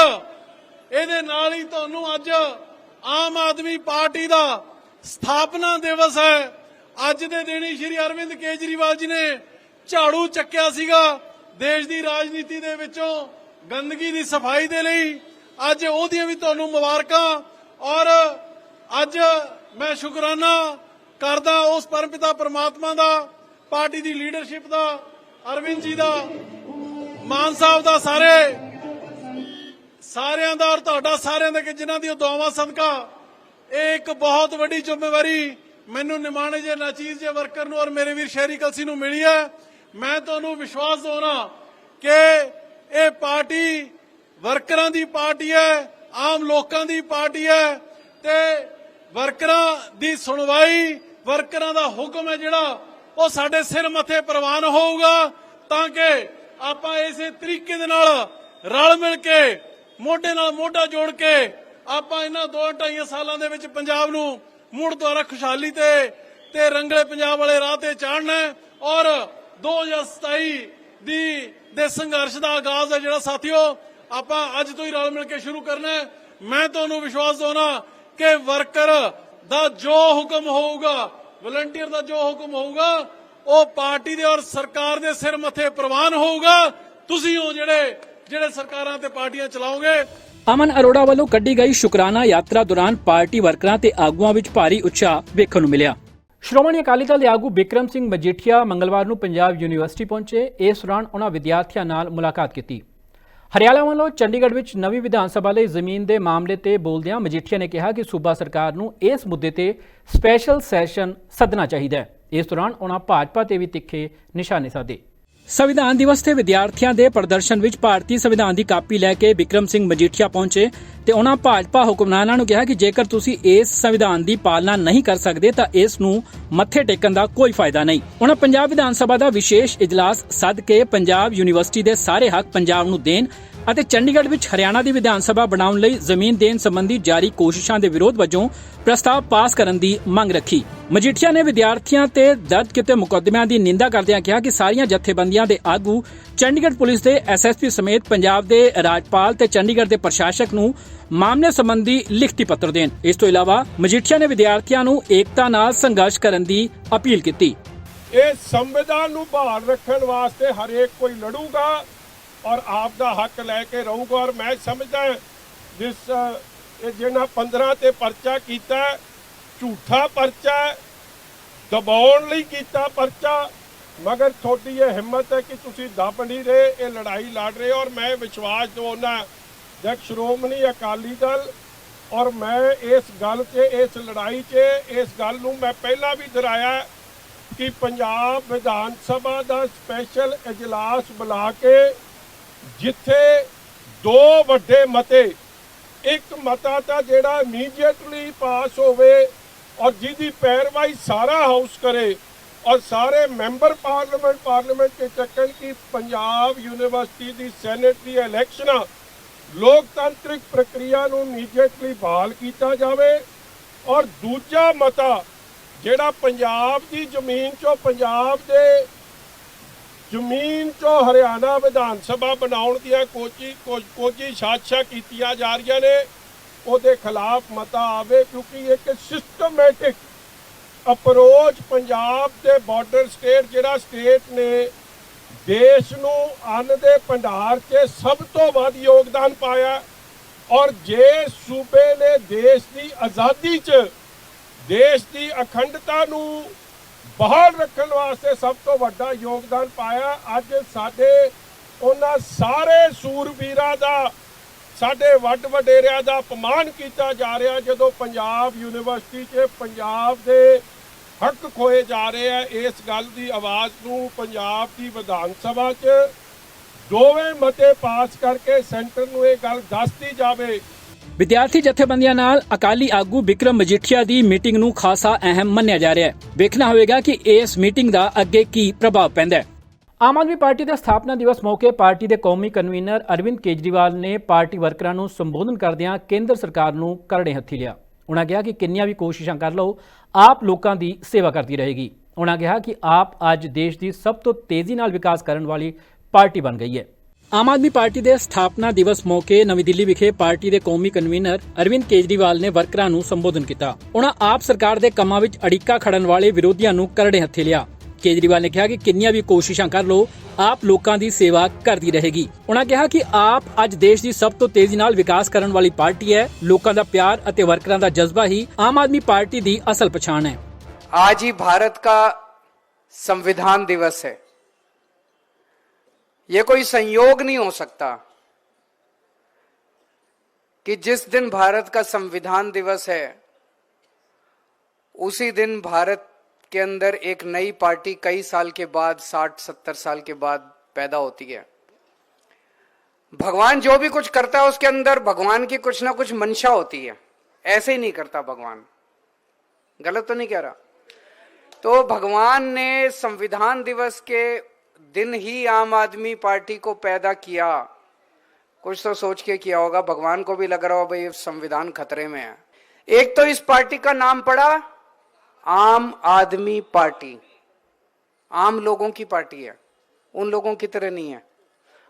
[SPEAKER 4] ਇਹਦੇ ਨਾਲ ਹੀ ਤੁਹਾਨੂੰ ਅੱਜ ਆਮ ਆਦਮੀ ਪਾਰਟੀ ਦਾ ਸਥਾਪਨਾ ਦਿਵਸ ਹੈ। ਅੱਜ ਦੇ ਦਿਨ ਹੀ ਸ਼੍ਰੀ ਅਰਵਿੰਦ ਕੇਜਰੀਵਾਲ ਜੀ ਨੇ ਝਾੜੂ ਚੱਕਿਆ ਸੀਗਾ ਦੇਸ਼ ਦੀ ਰਾਜਨੀਤੀ ਦੇ ਵਿੱਚੋਂ, ਗੰਦਗੀ ਦੀ ਸਫ਼ਾਈ ਦੇ ਲਈ। ਅੱਜ ਉਹਦੀਆਂ ਵੀ ਤੁਹਾਨੂੰ ਮੁਬਾਰਕਾਂ ਔਰ ਅੱਜ ਮੈਂ ਸ਼ੁਕਰਾਨਾ ਕਰਦਾ ਉਸ ਪਰਮਪਿਤਾ ਪ੍ਰਮਾਤਮਾ ਦਾ, ਪਾਰਟੀ ਦੀ ਲੀਡਰਸ਼ਿਪ ਦਾ ਅਰਵਿੰਦ ਜੀ ਦਾ, ਮਾਨ ਸਾਹਿਬ ਦਾ ਸਾਰੇ, ਸਾਰਿਆਂ ਦਾ ਔਰ ਤੁਹਾਡਾ ਸਾਰਿਆਂ ਦਾ ਕਿ ਜਿਨ੍ਹਾਂ ਦੀ ਦੁਆਵਾਂ ਸਦਕਾ, ਇਹ ਇੱਕ ਬਹੁਤ ਵੱਡੀ ਜ਼ਿੰਮੇਵਾਰੀ ਮੈਨੂੰ ਨਿਮਾਣੇ ਜੇ ਨਾਚੀਜ਼ ਜੇ ਵਰਕਰ ਨੂੰ ਔਰ ਮੇਰੇ ਵੀਰ ਸ਼ਹਿਰੀ ਕਲਸੀ ਨੂੰ ਮਿਲੀ ਹੈ। ਮੈਂ ਤੁਹਾਨੂੰ ਵਿਸ਼ਵਾਸ ਦਿਵਾਉਣਾ ਕਿ ਇਹ ਪਾਰਟੀ ਵਰਕਰਾਂ ਦੀ ਪਾਰਟੀ ਹੈ, ਆਮ ਲੋਕਾਂ ਦੀ ਪਾਰਟੀ ਹੈ ਤੇ ਵਰਕਰਾਂ ਦੀ ਸੁਣਵਾਈ, ਵਰਕਰਾਂ ਦਾ ਹੁਕਮ ਹੈ ਜਿਹੜਾ ਉਹ ਸਾਡੇ ਸਿਰ ਮੱਥੇ ਪ੍ਰਵਾਨ ਹੋਊਗਾ, ਤਾਂ ਕਿ ਆਪਾਂ ਇਸੇ ਤਰੀਕੇ ਦੇ ਨਾਲ ਰਲ ਮਿਲ ਕੇ, ਮੋਢੇ ਨਾਲ ਮੋਢਾ ਜੋੜ ਕੇ ਆਪਾਂ ਇਹਨਾਂ ਦੋ ਢਾਈਆਂ ਸਾਲਾਂ ਦੇ ਵਿੱਚ ਪੰਜਾਬ ਨੂੰ ਮੁੜ ਦੁਆਰਾ ਖੁਸ਼ਹਾਲੀ ਤੇ ਤੇ ਰੰਗਲੇ ਪੰਜਾਬ ਵਾਲੇ ਰਾਹ ਤੇ ਚਾੜਨਾ ਹੈ ਔਰ 2027 ਦੀ ਦੇ ਸੰਘਰਸ਼ ਦਾ ਆਗਾਜ਼ ਹੈ ਜਿਹੜਾ ਸਾਥੀਓ, ਆਪਾਂ ਅੱਜ ਤੋਂ ਹੀ ਰਲ ਮਿਲ ਕੇ ਸ਼ੁਰੂ ਕਰਨਾ ਮੈਂ ਤੁਹਾਨੂੰ ਵਿਸ਼ਵਾਸ ਦਿਵਾਉਣਾ ਕਿ ਵਰਕਰ ਦਾ ਜੋ ਹੁਕਮ ਹੋਊਗਾ ਵਲੰਟੀਅਰ ਦਾ ਜੋ ਹੁਕਮ ਹੋਊਗਾ ਉਹ ਪਾਰਟੀ ਦੇ ਔਰ ਸਰਕਾਰ ਦੇ ਸਿਰ ਮੱਥੇ ਪ੍ਰਵਾਨ ਹੋਊਗਾ। ਤੁਸੀਂ ਹੋ ਜਿਹੜੇ ਜਿਹੜੇ ਸਰਕਾਰਾਂ ਤੇ ਪਾਰਟੀਆਂ ਚਲਾਓਗੇ।
[SPEAKER 1] ਅਮਨ ਅਰੋੜਾ ਵੱਲੋਂ ਕੱਢੀ ਗਈ ਸ਼ੁਕਰਾਨਾ ਯਾਤਰਾ ਦੌਰਾਨ ਪਾਰਟੀ ਵਰਕਰਾਂ ਤੇ ਆਗੂਆਂ ਵਿੱਚ ਭਾਰੀ ਉਤਸ਼ਾਹ ਵੇਖਣ ਨੂੰ ਮਿਲਿਆ। ਸ਼੍ਰੋਮਣੀ ਅਕਾਲੀ ਦਲ ਦੇ ਆਗੂ ਬਿਕਰਮ ਸਿੰਘ ਮਜੀਠੀਆ ਮੰਗਲਵਾਰ ਨੂੰ ਪੰਜਾਬ ਯੂਨੀਵਰਸਿਟੀ ਪਹੁੰਚੇ। ਇਸ ਦੌਰਾਨ ਉਹਨਾਂ ਵਿਦਿਆਰਥੀਆਂ ਨਾਲ ਮੁਲਾਕਾਤ ਕੀਤੀ। ਹਰਿਆਣਾ ਵੱਲੋਂ ਚੰਡੀਗੜ੍ਹ ਵਿੱਚ ਨਵੀਂ ਵਿਧਾਨ ਸਭਾ ਲਈ ਜ਼ਮੀਨ ਦੇ ਮਾਮਲੇ ਤੇ ਬੋਲਦਿਆਂ ਮਜੀਠੀਆ ਨੇ ਕਿਹਾ ਕਿ ਸੂਬਾ ਸਰਕਾਰ ਨੂੰ ਇਸ ਮੁੱਦੇ ਤੇ ਸਪੈਸ਼ਲ ਸੈਸ਼ਨ ਸੱਦਣਾ ਚਾਹੀਦਾ ਹੈ। ਇਸ ਦੌਰਾਨ ਉਹਨਾਂ ਭਾਜਪਾ ਤੇ ਵੀ ਤਿੱਖੇ ਨਿਸ਼ਾਨੇ ਸਾਧੇ। ਸੰਵਿਧਾਨ ਦਿਵਸ ਤੇ ਵਿਦਿਆਰਥੀਆਂ ਦੇ ਪ੍ਰਦਰਸ਼ਨ ਵਿੱਚ ਭਾਰਤੀ ਸੰਵਿਧਾਨ ਦੀ ਕਾਪੀ ਲੈ ਕੇ ਬਿਕਰਮ ਸਿੰਘ ਮਜੀਠੀਆ ਪਹੁੰਚੇ ਤੇ ਉਹਨਾਂ ਭਾਜਪਾ ਹੁਕਮਰਾਨਾਂ ਨੂੰ ਕਿਹਾ ਕਿ ਜੇਕਰ ਤੁਸੀਂ ਇਸ ਸੰਵਿਧਾਨ ਦੀ ਪਾਲਣਾ ਨਹੀਂ ਕਰ ਸਕਦੇ ਤਾਂ ਇਸ ਨੂੰ ਮੱਥੇ ਟੇਕਣ ਦਾ ਕੋਈ ਫਾਇਦਾ ਨਹੀਂ। ਉਹਨਾਂ ਪੰਜਾਬ ਵਿਧਾਨ ਸਭਾ ਦਾ ਵਿਸ਼ੇਸ਼ ਇਜਲਾਸ ਸੱਦ ਕੇ ਪੰਜਾਬ ਯੂਨੀਵਰਸਿਟੀ ਦੇ ਸਾਰੇ ਹੱਕ ਪੰਜਾਬ ਨੂੰ ਦੇਣ ਅਤੇ ਚੰਡੀਗੜ੍ਹ ਵਿੱਚ ਹਰਿਆਣਾ ਦੀ ਵਿਧਾਨ ਸਭਾ ਬਣਾਉਣ ਲਈ ਜ਼ਮੀਨ ਦੇਣ ਸੰਬੰਧੀ ਜਾਰੀ ਕੋਸ਼ਿਸ਼ਾਂ ਦੇ ਵਿਰੋਧ ਵਜੋਂ ਪ੍ਰਸਤਾਵ ਪਾਸ ਕਰਨ ਦੀ ਮੰਗ ਰੱਖੀ। ਮਜੀਠੀਆ ਨੇ ਵਿਦਿਆਰਥੀਆਂ ਤੇ ਦਰਜ ਕੀਤੇ ਮੁਕੱਦਮਿਆਂ ਦੀ ਨਿੰਦਾ ਕਰਦਿਆਂ ਕਿਹਾ ਕਿ ਸਾਰੀਆਂ ਜਥੇਬੰਦੀਆਂ ਦੇ ਆਗੂ ਚੰਡੀਗੜ੍ਹ ਪੁਲਿਸ ਦੇ ਐਸਐਸਪੀ ਸਮੇਤ ਪੰਜਾਬ ਦੇ ਰਾਜਪਾਲ ਤੇ ਚੰਡੀਗੜ੍ਹ ਦੇ ਪ੍ਰਸ਼ਾਸਕ ਨੂੰ ਮਾਮਲੇ ਸੰਬੰਧੀ ਲਿਖਤੀ ਪੱਤਰ ਦੇਣ। ਇਸ ਤੋਂ ਇਲਾਵਾ ਮਜੀਠੀਆ ਨੇ ਵਿਦਿਆਰਥੀਆਂ ਨੂੰ ਏਕਤਾ ਨਾਲ ਸੰਘਰਸ਼ ਕਰਨ ਦੀ ਅਪੀਲ ਕੀਤੀ।
[SPEAKER 5] ਇਹ ਸੰਵਿਧਾਨ ਨੂੰ ਬਹਾਲ ਰੱਖਣ ਵਾਸਤੇ ਹਰੇਕ ਕੋਈ ਲੜੂਗਾ। ਔਰ ਆਪ ਦਾ ਹੱਕ ਲੈ ਕੇ ਰਹੂਗਾ। ਔਰ ਮੈਂ ਸਮਝਦਾ ਜਿਸ ਇਹ ਜਿਹਨਾਂ 15 ਤੇ ਪਰਚਾ ਕੀਤਾ, ਝੂਠਾ ਪਰਚਾ, ਦਬਾਉਣ ਲਈ ਕੀਤਾ ਪਰਚਾ, ਮਗਰ ਤੁਹਾਡੀ ਇਹ ਹਿੰਮਤ ਹੈ ਕਿ ਤੁਸੀਂ ਦੱਬ ਨਹੀਂ ਰਹੇ, ਇਹ ਲੜਾਈ ਲੜ ਰਹੇ ਔਰ ਮੈਂ ਵਿਸ਼ਵਾਸ ਦਿਵਾਉਣਾ ਜਦ ਸ਼੍ਰੋਮਣੀ ਅਕਾਲੀ ਦਲ, ਔਰ ਮੈਂ ਇਸ ਗੱਲ 'ਚ ਇਸ ਲੜਾਈ 'ਚ ਇਸ ਗੱਲ ਨੂੰ ਮੈਂ ਪਹਿਲਾਂ ਵੀ ਦੁਹਰਾਇਆ ਕਿ ਪੰਜਾਬ ਵਿਧਾਨ ਸਭਾ ਦਾ ਸਪੈਸ਼ਲ ਇਜਲਾਸ ਬੁਲਾ ਕੇ ਜਿੱਥੇ ਦੋ ਵੱਡੇ ਮਤੇ, ਇੱਕ ਮਤਾ ਤਾਂ ਜਿਹੜਾ ਇਮੀਡੀਏਟਲੀ ਪਾਸ ਹੋਵੇ ਔਰ ਜਿਹਦੀ ਪੈਰਵਾਈ ਸਾਰਾ ਹਾਊਸ ਕਰੇ ਔਰ ਸਾਰੇ ਮੈਂਬਰ ਪਾਰਲੀਮੈਂਟ ਪਾਰਲੀਮੈਂਟ ਤੇ ਚੱਕਣ ਕਿ ਪੰਜਾਬ ਯੂਨੀਵਰਸਿਟੀ ਦੀ ਸੈਨੇਟ ਦੀ ਇਲੈਕਸ਼ਨਾਂ ਲੋਕਤੰਤਰਿਕ ਪ੍ਰਕਿਰਿਆ ਨੂੰ ਇਮੀਡੀਏਟਲੀ ਬਹਾਲ ਕੀਤਾ ਜਾਵੇ ਔਰ ਦੂਜਾ ਮਤਾ ਜਿਹੜਾ ਪੰਜਾਬ ਦੀ ਜ਼ਮੀਨ ਚੋਂ ਪੰਜਾਬ ਦੇ ਜ਼ਮੀਨ ਚੋਂ ਹਰਿਆਣਾ ਵਿਧਾਨ ਸਭਾ ਬਣਾਉਣ ਦੀਆਂ ਕੋਚੀ ਕੋ- ਕੋਚੀ ਸਾਜ਼ਿਸ਼ਾਂ ਕੀਤੀਆਂ ਜਾ ਰਹੀਆਂ ਨੇ। ਉਹਦੇ ਖਿਲਾਫ ਮਤਾ ਆਵੇ ਕਿਉਂਕਿ ਇੱਕ ਸਿਸਟਮੈਟਿਕ ਅਪਰੋਚ ਪੰਜਾਬ ਦੇ ਬਾਰਡਰ ਸਟੇਟ ਜਿਹੜਾ ਸਟੇਟ ਨੇ, ਦੇਸ਼ ਨੂੰ ਅੰਨ ਦੇ ਭੰਡਾਰ 'ਚ ਸਭ ਤੋਂ ਵੱਧ ਯੋਗਦਾਨ ਪਾਇਆ। ਔਰ ਜੇ ਸੂਬੇ ਨੇ ਦੇਸ਼ ਦੀ ਆਜ਼ਾਦੀ 'ਚ, ਦੇਸ਼ ਦੀ ਅਖੰਡਤਾ ਨੂੰ ਬਹਾਲ ਰੱਖਣ ਵਾਸਤੇ ਸਭ ਤੋਂ ਵੱਡਾ ਯੋਗਦਾਨ ਪਾਇਆ। ਅੱਜ ਸਾਡੇ ਉਹਨਾਂ ਸਾਰੇ ਸੂਰਬੀਰਾਂ ਦਾ, ਸਾਡੇ ਵੱਡ ਵਡੇਰਿਆਂ ਦਾ ਅਪਮਾਨ ਕੀਤਾ ਜਾ ਰਿਹਾ, ਜਦੋਂ ਪੰਜਾਬ ਯੂਨੀਵਰਸਿਟੀ 'ਚ ਪੰਜਾਬ ਦੇ ਹੱਕ ਖੋਏ ਜਾ ਰਹੇ ਆ। ਇਸ ਗੱਲ ਦੀ ਆਵਾਜ਼ ਨੂੰ ਪੰਜਾਬ ਦੀ ਵਿਧਾਨ ਸਭਾ 'ਚ ਦੋਵੇਂ ਮਤੇ ਪਾਸ ਕਰਕੇ ਸੈਂਟਰ ਨੂੰ ਇਹ ਗੱਲ ਦੱਸਦੀ ਜਾਵੇ
[SPEAKER 1] ਵਿਦਿਆਰਥੀ ਜਥੇਬੰਦੀਆਂ ਨਾਲ ਅਕਾਲੀ ਆਗੂ ਬਿਕਰਮ ਮਜੀਠੀਆ ਦੀ ਮੀਟਿੰਗ ਨੂੰ ਖਾਸਾ ਅਹਿਮ ਮੰਨਿਆ ਜਾ ਰਿਹਾ ਹੈ। ਵੇਖਣਾ ਹੋਵੇਗਾ ਕਿ ਇਸ ਮੀਟਿੰਗ ਦਾ ਅੱਗੇ ਕੀ ਪ੍ਰਭਾਵ ਪੈਂਦਾ ਹੈ। ਆਮ ਆਦਮੀ ਪਾਰਟੀ ਦੇ ਸਥਾਪਨਾ ਦਿਵਸ ਮੌਕੇ ਪਾਰਟੀ ਦੇ ਕੌਮੀ ਕਨਵੀਨਰ ਅਰਵਿੰਦ ਕੇਜਰੀਵਾਲ ਨੇ ਪਾਰਟੀ ਵਰਕਰਾਂ ਨੂੰ ਸੰਬੋਧਨ ਕਰਦਿਆਂ ਕੇਂਦਰ ਸਰਕਾਰ ਨੂੰ ਕਰੜੇ ਹੱਥੀ ਲਿਆ। ਉਹਨਾਂ ਕਿਹਾ ਕਿ ਕਿੰਨੀਆਂ ਵੀ ਕੋਸ਼ਿਸ਼ਾਂ ਕਰ ਲਓ, ਆਪ ਲੋਕਾਂ ਦੀ ਸੇਵਾ ਕਰਦੀ ਰਹੇਗੀ। ਉਹਨਾਂ ਕਿਹਾ ਕਿ ਆਪ ਅੱਜ ਦੇਸ਼ ਦੀ ਸਭ ਤੋਂ ਤੇਜ਼ੀ ਨਾਲ ਵਿਕਾਸ ਕਰਨ ਵਾਲੀ ਪਾਰਟੀ ਬਣ ਗਈ ਹੈ। ਆਮ ਆਦਮੀ ਪਾਰਟੀ ਦੇ ਸਥਾਪਨਾ ਦਿਵਸ ਮੌਕੇ ਨਵੀਂ ਦਿੱਲੀ ਵਿਖੇ ਪਾਰਟੀ ਦੇ ਕੌਮੀ ਕਨਵੀਨਰ ਅਰਵਿੰਦ ਕੇਜਰੀਵਾਲ ਨੇ ਵਰਕਰਾਂ ਨੂੰ ਸੰਬੋਧਨ ਕੀਤਾ ਉਹਨਾਂ ਆਪ ਸਰਕਾਰ ਦੇ ਕੰਮਾਂ ਵਿੱਚ ਅੜਿੱਕਾ ਖੜਨ ਵਾਲੇ ਵਿਰੋਧੀਆਂ ਨੂੰ ਕਰੜੇ ਹੱਥੇ ਲਿਆ ਕੇਜਰੀਵਾਲ ਨੇ ਕਿਹਾ ਕਿ ਕਿੰਨੀਆਂ ਵੀ ਕੋਸ਼ਿਸ਼ਾਂ ਕਰ ਲੋ ਆਪ ਲੋਕਾਂ ਦੀ ਸੇਵਾ ਕਰਦੀ ਰਹੇਗੀ ਉਹਨਾਂ ਕਿਹਾ ਕਿ ਆਪ ਅੱਜ ਦੇਸ਼ ਦੀ ਸਭ ਤੋਂ ਤੇਜ਼ੀ ਨਾਲ ਵਿਕਾਸ ਕਰਨ ਵਾਲੀ ਪਾਰਟੀ ਹੈ ਲੋਕਾਂ ਦਾ ਪਿਆਰ ਅਤੇ ਵਰਕਰਾਂ ਦਾ ਜਜ਼ਬਾ ਹੀ ਆਮ ਆਦਮੀ ਪਾਰਟੀ ਦੀ ਅਸਲ ਪਛਾਣ ਹੈ
[SPEAKER 6] आज ही भारत का संविधान दिवस है यह कोई संयोग नहीं हो सकता कि जिस दिन भारत का संविधान दिवस है, उसी दिन भारत के अंदर एक नई पार्टी कई साल के बाद 60-70 साल के बाद पैदा होती है। भगवान जो भी कुछ करता है उसके अंदर भगवान की कुछ ना कुछ मंशा होती है। ऐसे ही नहीं करता भगवान। गलत तो नहीं कह रहा। तो भगवान ने संविधान दिवस के दिन ही आम आदमी पार्टी को पैदा किया। कुछ तो सोच के किया होगा, भगवान को भी लग रहा होगा, भाई संविधान खतरे में है। एक तो इस पार्टी का नाम पड़ा, आम आदमी पार्टी। आम लोगों की पार्टी है, उन लोगों की तरह नहीं है।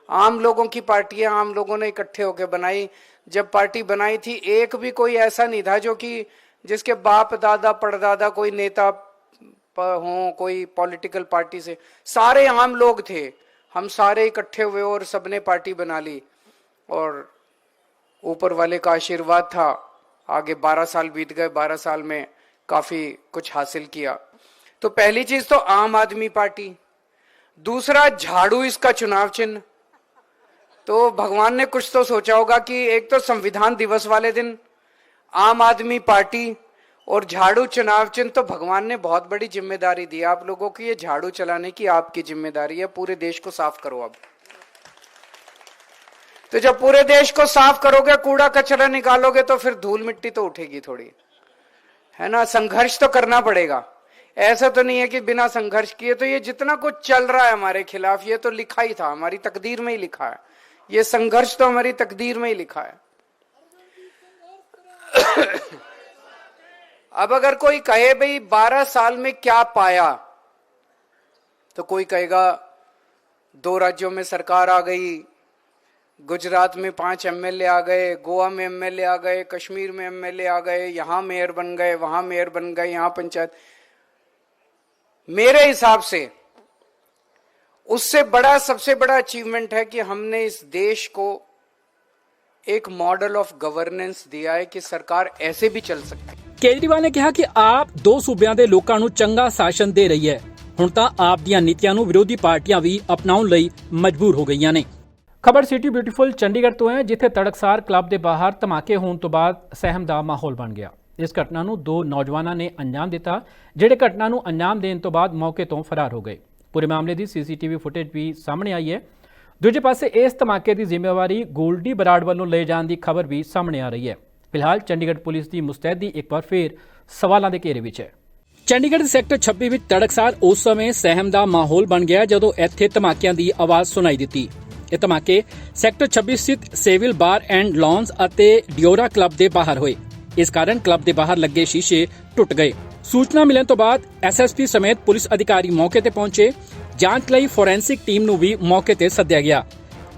[SPEAKER 6] आम लोगों की पार्टी है, आम लोगों ने इकट्ठे होकर बनाई। जब पार्टी बनाई थी, एक भी कोई ऐसा नहीं था जो कि जिसके बाप, दादा, परदादा, कोई नेता हो, कोई पॉलिटिकल पार्टी से। सारे आम लोग थे। हम सारे इकट्ठे हुए और सबने पार्टी बना ली। और ऊपर वाले का आशीर्वाद था। आगे 12 साल बीत गए। 12 साल में काफ़ी कुछ हासिल किया। तो पहली चीज़ तो आम आदमी पार्टी। दूसरा, झाड़ू इसका चुनाव चिन्ह। तो भगवान ने कुछ तो सोचा होगा कि एक तो संविधान दिवस वाले दिन, आम आदमी पार्टी और झाड़ू चुनाव चिन्ह तो भगवान ने बहुत बड़ी ज़िम्मेदारी दी आप लोगों की ये झाड़ू चलाने की आपकी ज़िम्मेदारी है। पूरे देश को साफ़ करो अब। तो जब पूरे देश को साफ़ करोगे, कूड़ा कचरा निकालोगे तो फिर धूल मिट्टी तो उठेगी थोड़ी। है ना? संघर्ष तो करना पड़ेगा। ऐसा तो नहीं है कि बिना संघर्ष किए तो ये जितना कुछ चल रहा है हमारे खिलाफ, ये तो लिखा ही था। हमारी तकदीर में ही लिखा है। ये संघर्ष तो हमारी तकदीर में ही लिखा है। अब अगर कोई कहे भाई बारह साल में क्या पाया तो कोई कहेगा, दो राज्यों में सरकार आ गई, गुजरात में पाँच एमएलए आ गए, गोवा में एमएलए आ गए, कश्मीर में एमएलए आ गए, यहाँ मेयर बन गए, वहाँ मेयर बन गए, यहाँ पंचायत। मेरे हिसाब से, उससे बड़ा, सबसे बड़ा अचीवमेंट है कि हमने इस देश को एक मॉडल ऑफ़ गवर्नेंस दिया है कि सरकार ऐसे भी चल सकती है।
[SPEAKER 1] ਕੇਜਰੀਵਾਲ ਨੇ ਕਿਹਾ ਕਿ ਆਪ ਦੋ ਸੂਬਿਆਂ ਦੇ ਲੋਕਾਂ ਨੂੰ ਚੰਗਾ ਸ਼ਾਸਨ ਦੇ ਰਹੀ ਹੈ। ਹੁਣ ਤਾਂ ਆਪ ਦੀਆਂ ਨੀਤੀਆਂ ਨੂੰ ਵਿਰੋਧੀ ਪਾਰਟੀਆਂ ਵੀ ਅਪਣਾਉਣ ਲਈ ਮਜਬੂਰ ਹੋ ਗਈਆਂ ਨੇ। ਖਬਰ ਸਿਟੀ ਬਿਊਟੀਫੁਲ ਚੰਡੀਗੜ੍ਹ ਤੋਂ ਹੈ, ਜਿੱਥੇ ਤੜਕਸਾਰ ਕਲੱਬ ਦੇ ਬਾਹਰ ਧਮਾਕੇ ਹੋਣ ਤੋਂ ਬਾਅਦ ਸਹਿਮ ਦਾ ਮਾਹੌਲ ਬਣ ਗਿਆ। ਇਸ ਘਟਨਾ ਨੂੰ ਦੋ ਨੌਜਵਾਨਾਂ ਨੇ ਅੰਜਾਮ ਦਿੱਤਾ, ਜਿਹੜੇ ਘਟਨਾ ਨੂੰ ਅੰਜਾਮ ਦੇਣ ਤੋਂ ਬਾਅਦ ਮੌਕੇ ਤੋਂ ਫਰਾਰ ਹੋ ਗਏ। ਪੂਰੇ ਮਾਮਲੇ ਦੀ ਸੀਸੀਟੀਵੀ ਫੁਟੇਜ ਵੀ ਸਾਹਮਣੇ ਆਈ ਹੈ। ਦੂਜੇ ਪਾਸੇ ਇਸ ਧਮਾਕੇ ਦੀ ਜ਼ਿੰਮੇਵਾਰੀ ਗੋਲਡੀ ਬਰਾੜ ਵੱਲੋਂ ਲਏ ਜਾਣ ਦੀ ਖਬਰ ਵੀ ਸਾਹਮਣੇ ਆ ਰਹੀ ਹੈ। ਫਿਲਹਾਲ ਚੰਡੀਗੜ੍ਹ ਪੁਲਿਸ ਦੀ ਮੁਸਤੈਦੀ ਇੱਕ ਵਾਰ ਫੇਰ ਸਵਾਲਾਂ ਦੇ ਘੇਰੇ ਵਿੱਚ ਹੈ। ਚੰਡੀਗੜ੍ਹ ਦੇ ਸੈਕਟਰ 26 ਵਿੱਚ ਤੜਕਸਾਰ ਉਸ ਸਮੇਂ ਸਹਿਮ ਦਾ ਮਾਹੌਲ ਬਣ ਗਿਆ ਜਦੋਂ ਇੱਥੇ ਧਮਾਕਿਆਂ ਦੀ ਆਵਾਜ਼ ਸੁਣਾਈ ਦਿੱਤੀ। ਇਹ ਧਮਾਕੇ ਸੈਕਟਰ 26 ਸਥਿਤ ਸੇਵਿਲ ਬਾਰ ਐਂਡ ਲੌਨਸ ਅਤੇ ਡਿਓਰਾ ਕਲੱਬ ਦੇ ਬਾਹਰ ਹੋਏ। ਇਸ ਕਾਰਨ ਕਲੱਬ ਦੇ ਬਾਹਰ ਲੱਗੇ ਸ਼ੀਸ਼ੇ ਟੁੱਟ ਗਏ। ਸੂਚਨਾ ਮਿਲਣ ਤੋਂ ਬਾਅਦ ਐਸਐਸਪੀ ਸਮੇਤ ਪੁਲਿਸ ਅਧਿਕਾਰੀ ਮੌਕੇ ਤੇ ਪਹੁੰਚੇ। ਜਾਂਚ ਲਈ ਫੋਰੈਂਸਿਕ ਟੀਮ ਨੂੰ ਵੀ ਮੌਕੇ ਤੇ ਸੱਦਿਆ ਗਿਆ।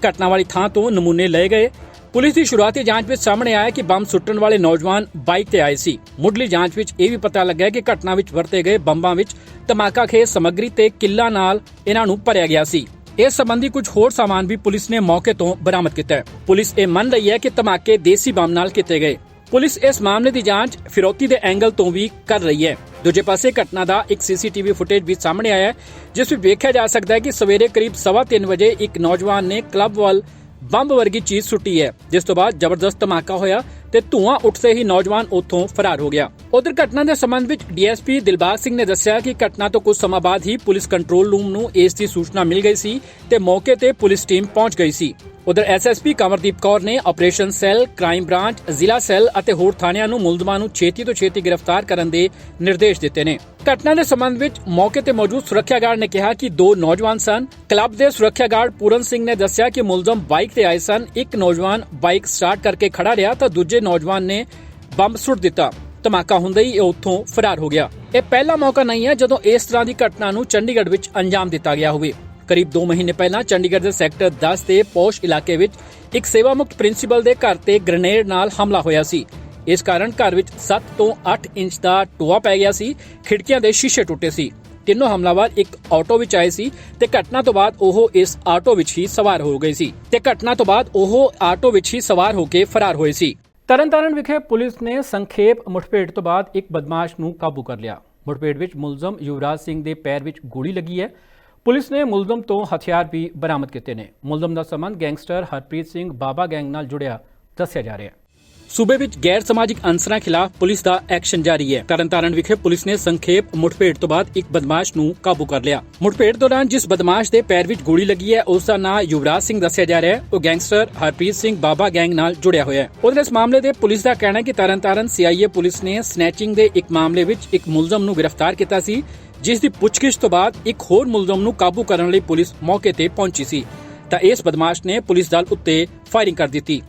[SPEAKER 1] ਘਟਨਾ ਵਾਲੀ ਥਾਂ ਤੋਂ ਨਮੂਨੇ ਲਏ ਗਏ। ਪੁਲਿਸ ਦੀ ਸ਼ੁਰੂਆਤੀ ਜਾਂਚ ਵਿੱਚ ਸਾਹਮਣੇ ਆਇਆ ਕਿ ਬੰਬ ਸੁੱਟਣ ਵਾਲੇ ਨੌਜਵਾਨ ਬਾਈਕ ਤੇ ਆਏ ਸੀ। ਮੁੱਢਲੀ ਜਾਂਚ ਵਿੱਚ ਇਹ ਵੀ ਪਤਾ ਲੱਗਾ ਕਿ ਘਟਨਾ ਵਿੱਚ ਵਰਤੇ ਗਏ ਬੰਬਾਂ ਵਿੱਚ ਧਮਾਕਾ ਖੇਜ ਸਮੱਗਰੀ ਤੇ ਕਿੱਲਾ ਨਾਲ ਇਹਨਾਂ ਨੂੰ ਭਰਿਆ ਗਿਆ ਸੀ। ਇਸ ਸੰਬੰਧੀ ਕੁਝ ਹੋਰ ਸਾਮਾਨ ਵੀ ਪੁਲਿਸ ਨੇ ਮੌਕੇ ਤੋਂ ਬਰਾਮਦ ਕੀਤਾ ਹੈ। ਪੁਲਿਸ ਇਹ ਮੰਨ ਰਹੀ ਹੈ ਕਿ ਧਮਾਕੇ ਦੇਸੀ ਬੰਬ ਨਾਲ ਕੀਤੇ ਗਏ। ਪੁਲਿਸ ਇਸ ਮਾਮਲੇ ਦੀ ਜਾਂਚ ਫਿਰੋਤੀ ਦੇ ਐਂਗਲ ਤੋਂ ਵੀ ਕਰ ਰਹੀ ਹੈ। ਦੂਜੇ ਪਾਸੇ ਘਟਨਾ ਦਾ ਇੱਕ ਸੀਸੀਟੀਵੀ ਫੁਟੇਜ ਵੀ ਸਾਹਮਣੇ ਆਇਆ ਹੈ, ਜਿਸ ਵਿੱਚ ਵੇਖਿਆ ਜਾ ਸਕਦਾ ਹੈ ਕਿ ਸਵੇਰੇ ਕਰੀਬ 3:30 ਵਜੇ ਇੱਕ ਨੌਜਵਾਨ ਨੇ ਕਲੱਬ ਵੱਲ ਬੰਬ ਵਰਗੀ ਚੀਜ਼ ਸੁੱਟੀ ਹੈ ਜਿਸ ਤੋਂ ਬਾਅਦ ਜ਼ਬਰਦਸਤ ਧਮਾਕਾ ਹੋਇਆ। ਤੇ ਧੂਆਂ ਉੱਠਦੇ ਹੀ ਨੌਜਵਾਨ ਉੱਥੋਂ ਫਰਾਰ ਹੋ ਗਿਆ। ਉਧਰ ਘਟਨਾ ਦੇ ਸੰਬੰਧ ਵਿੱਚ ਡੀਐਸਪੀ ਦਿਲਬਾਗ ਸਿੰਘ ਨੇ ਦੱਸਿਆ ਕਿ ਘਟਨਾ ਤੋਂ ਕੁਝ ਸਮਾਂ ਬਾਅਦ ਹੀ ਪੁਲਿਸ ਕੰਟਰੋਲ ਰੂਮ ਨੂੰ ਇਸ ਦੀ ਸੂਚਨਾ ਮਿਲ ਗਈ ਸੀ ਤੇ ਮੌਕੇ ਤੇ ਪੁਲਿਸ ਟੀਮ ਪਹੁੰਚ ਗਈ ਸੀ। ਉਧਰ ਐਸਐਸਪੀ ਕਮਰਦੀਪ ਕੌਰ ਨੇ ਆਪਰੇਸ਼ਨ ਸੈੱਲ, ਕ੍ਰਾਈਮ ਬ੍ਰਾਂਚ, ਜ਼ਿਲ੍ਹਾ ਸੈੱਲ ਅਤੇ ਹੋਰ ਥਾਣਿਆਂ ਨੂੰ ਮੁਲਜ਼ਮਾਂ ਨੂੰ ਛੇਤੀ ਤੋਂ ਛੇਤੀ ਗ੍ਰਿਫਤਾਰ ਕਰਨ ਦੇ ਨਿਰਦੇਸ਼ ਦਿੱਤੇ ਨੇ। ਘਟਨਾ ਦੇ ਸੰਬੰਧ ਵਿੱਚ ਮੌਕੇ ਤੇ ਮੌਜੂਦ ਸੁਰੱਖਿਆ ਗਾਰਡ ਨੇ ਕਿਹਾ ਕਿ ਦੋ ਨੌਜਵਾਨ ਸਨ। ਕਲੱਬ ਦੇ ਸੁਰੱਖਿਆ ਗਾਰਡ ਪੂਰਨ ਸਿੰਘ ਨੇ ਦੱਸਿਆ ਕਿ ਮੁਲਜ਼ਮ ਬਾਈਕ ਤੇ ਆਏ ਸਨ। ਇੱਕ ਨੌਜਵਾਨ ਬਾਈਕ ਸਟਾਰਟ ਕਰਕੇ ਖੜਾ ਰਿਹਾ ਤਾਂ ਦੂਜੇ ਨੌਜਵਾਨ ਨੇ ਬੰਬ ਸੁੱਟ ਦਿੱਤਾ। ਧਮਾਕਾ ਹੁੰਦੇ ਹੀ ਇਹ ਉੱਥੋਂ ਫਰਾਰ ਹੋ ਗਿਆ। ਇਹ ਪਹਿਲਾ ਮੌਕਾ ਨਹੀਂ ਹੈ ਜਦੋਂ ਇਸ ਤਰ੍ਹਾਂ ਦੀ ਘਟਨਾ ਨੂੰ ਚੰਡੀਗੜ੍ਹ ਵਿੱਚ ਅੰਜਾਮ ਦਿੱਤਾ ਗਿਆ ਹੋਵੇ। ਕਰੀਬ 2 ਮਹੀਨੇ ਪਹਿਲਾਂ ਚੰਡੀਗੜ੍ਹ ਦੇ ਸੈਕਟਰ 10 ਦੇ ਪੋਸ਼ ਇਲਾਕੇ ਵਿੱਚ ਇੱਕ ਸੇਵਾ ਪ੍ਰਿੰਸੀਪਲ ਦੇ ਘਰ ਤੇ ਗ੍ਰਨੇਡ ਨਾਲ ਹਮਲਾ ਹੋਇਆ ਸੀ। ਇਸ ਕਾਰਨ ਘਰ ਵਿੱਚ 7 ਤੋਂ 8 ਇੰਚ ਦਾ ਟੋਆ ਪੈ ਗਿਆ ਸੀ, ਖਿੜਕੀਆਂ ਦੇ ਸ਼ੀਸ਼ੇ ਟੁੱਟੇ ਸੀ। ਤਿੰਨੋਂ ਹਮਲਾਵਰ ਇੱਕ ਆਟੋ ਵਿੱਚ ਆਏ ਸੀ ਤੇ ਘਟਨਾ ਤੋਂ ਬਾਅਦ ਉਹ ਇਸ ਆਟੋ ਵਿੱਚ ਹੀ ਸਵਾਰ ਹੋ ਗਏ ਸੀ। ਤੇ ਘਟਨਾ ਤੋਂ ਬਾਅਦ ਉਹ ਆਟੋ ਵਿੱਚ ਹੀ ਸਵਾਰ ਹੋ ਕੇ ਫਰਾਰ ਹੋਏ ਸੀ। ਤਰਨਤਾਰਨ ਵਿਖੇ ਪੁਲਿਸ ਨੇ ਸੰਖੇਪ ਮੁਠਭੇੜ ਤੋਂ ਬਾਅਦ ਇੱਕ ਬਦਮਾਸ਼ ਨੂੰ ਕਾਬੂ ਕਰ ਲਿਆ। ਮੁਠਭੇੜ ਵਿੱਚ ਮੁਲਜ਼ਮ ਯੁਵਰਾਜ ਸਿੰਘ ਦੇ ਪੈਰ ਵਿੱਚ ਗੋਲੀ ਲੱਗੀ ਹੈ। ਪੁਲਿਸ ਨੇ ਮੁਲਜ਼ਮ ਤੋਂ ਹਥਿਆਰ ਵੀ ਬਰਾਮਦ ਕੀਤੇ ਨੇ। ਮੁਲਜ਼ਮ ਦਾ ਸੰਬੰਧ ਗੈਂਗਸਟਰ ਹਰਪ੍ਰੀਤ ਸਿੰਘ ਬਾਬਾ ਗੈਂਗ ਨਾਲ ਜੁੜਿਆ ਦੱਸਿਆ ਜਾ ਰਿਹਾ ਹੈ। ਸੂਬੇ ਵਿੱਚ ਗੈਰ ਸਮਾਜਿਕ ਅਨਸਰਾਂ ਖਿਲਾਫ ਪੁਲਿਸ ਦਾ ਐਕਸ਼ਨ ਜਾਰੀ ਹੈ। ਤਰਨਤਾਰਨ ਵਿਖੇ ਪੁਲਿਸ ਨੇ ਸੰਖੇਪ ਮੁਠਭੇੜ ਤੋਂ ਬਾਅਦ ਇੱਕ ਬਦਮਾਸ਼ ਨੂੰ ਕਾਬੂ ਕਰ ਲਿਆ। ਮੁਠਭੇੜ ਦੌਰਾਨ ਜਿਸ ਬਦਮਾਸ਼ ਦੇ ਪੈਰ ਵਿੱਚ ਗੋਲੀ ਲੱਗੀ ਹੈ, ਉਸ ਦਾ ਨਾਂ ਯੁਵਰਾਜ ਸਿੰਘ ਦੱਸਿਆ ਜਾ ਰਿਹਾ ਹੈ। ਉਹ ਗੈਂਗਸਟਰ ਹਰਪ੍ਰੀਤ ਸਿੰਘ ਬਾਬਾ ਗੈਂਗ ਨਾਲ ਜੁੜਿਆ ਹੋਇਆ ਹੈ। ਉਧਰ ਇਸ ਮਾਮਲੇ ਦੇ ਪੁਲਿਸ ਦਾ ਕਹਿਣਾ ਹੈ ਕਿ ਤਰਨਤਾਰਨ ਸੀਆਈਏ ਪੁਲਿਸ ਨੇ ਸਨੈਚਿੰਗ ਦੇ ਇੱਕ ਮਾਮਲੇ ਵਿੱਚ ਇੱਕ ਮੁਲਜ਼ਮ ਨੂੰ ਗ੍ਰਿਫਤਾਰ ਕੀਤਾ ਸੀ, ਜਿਸ ਦੀ ਪੁੱਛਗਿੱਛ ਤੋਂ ਬਾਅਦ ਇੱਕ ਹੋਰ ਮੁਲਜ਼ਮ ਨੂੰ ਕਾਬੂ ਕਰਨ ਲਈ ਪੁਲਿਸ ਮੌਕੇ ਤੇ ਪਹੁੰਚੀ ਸੀ। ਤਾਂ ਇਸ ਬਦਮਾਸ਼ ਨੇ ਪੁਲਿਸ ਦਲ ਉੱਤੇ ਫਾਇਰਿੰਗ ਕਰ ਦਿੱਤੀ।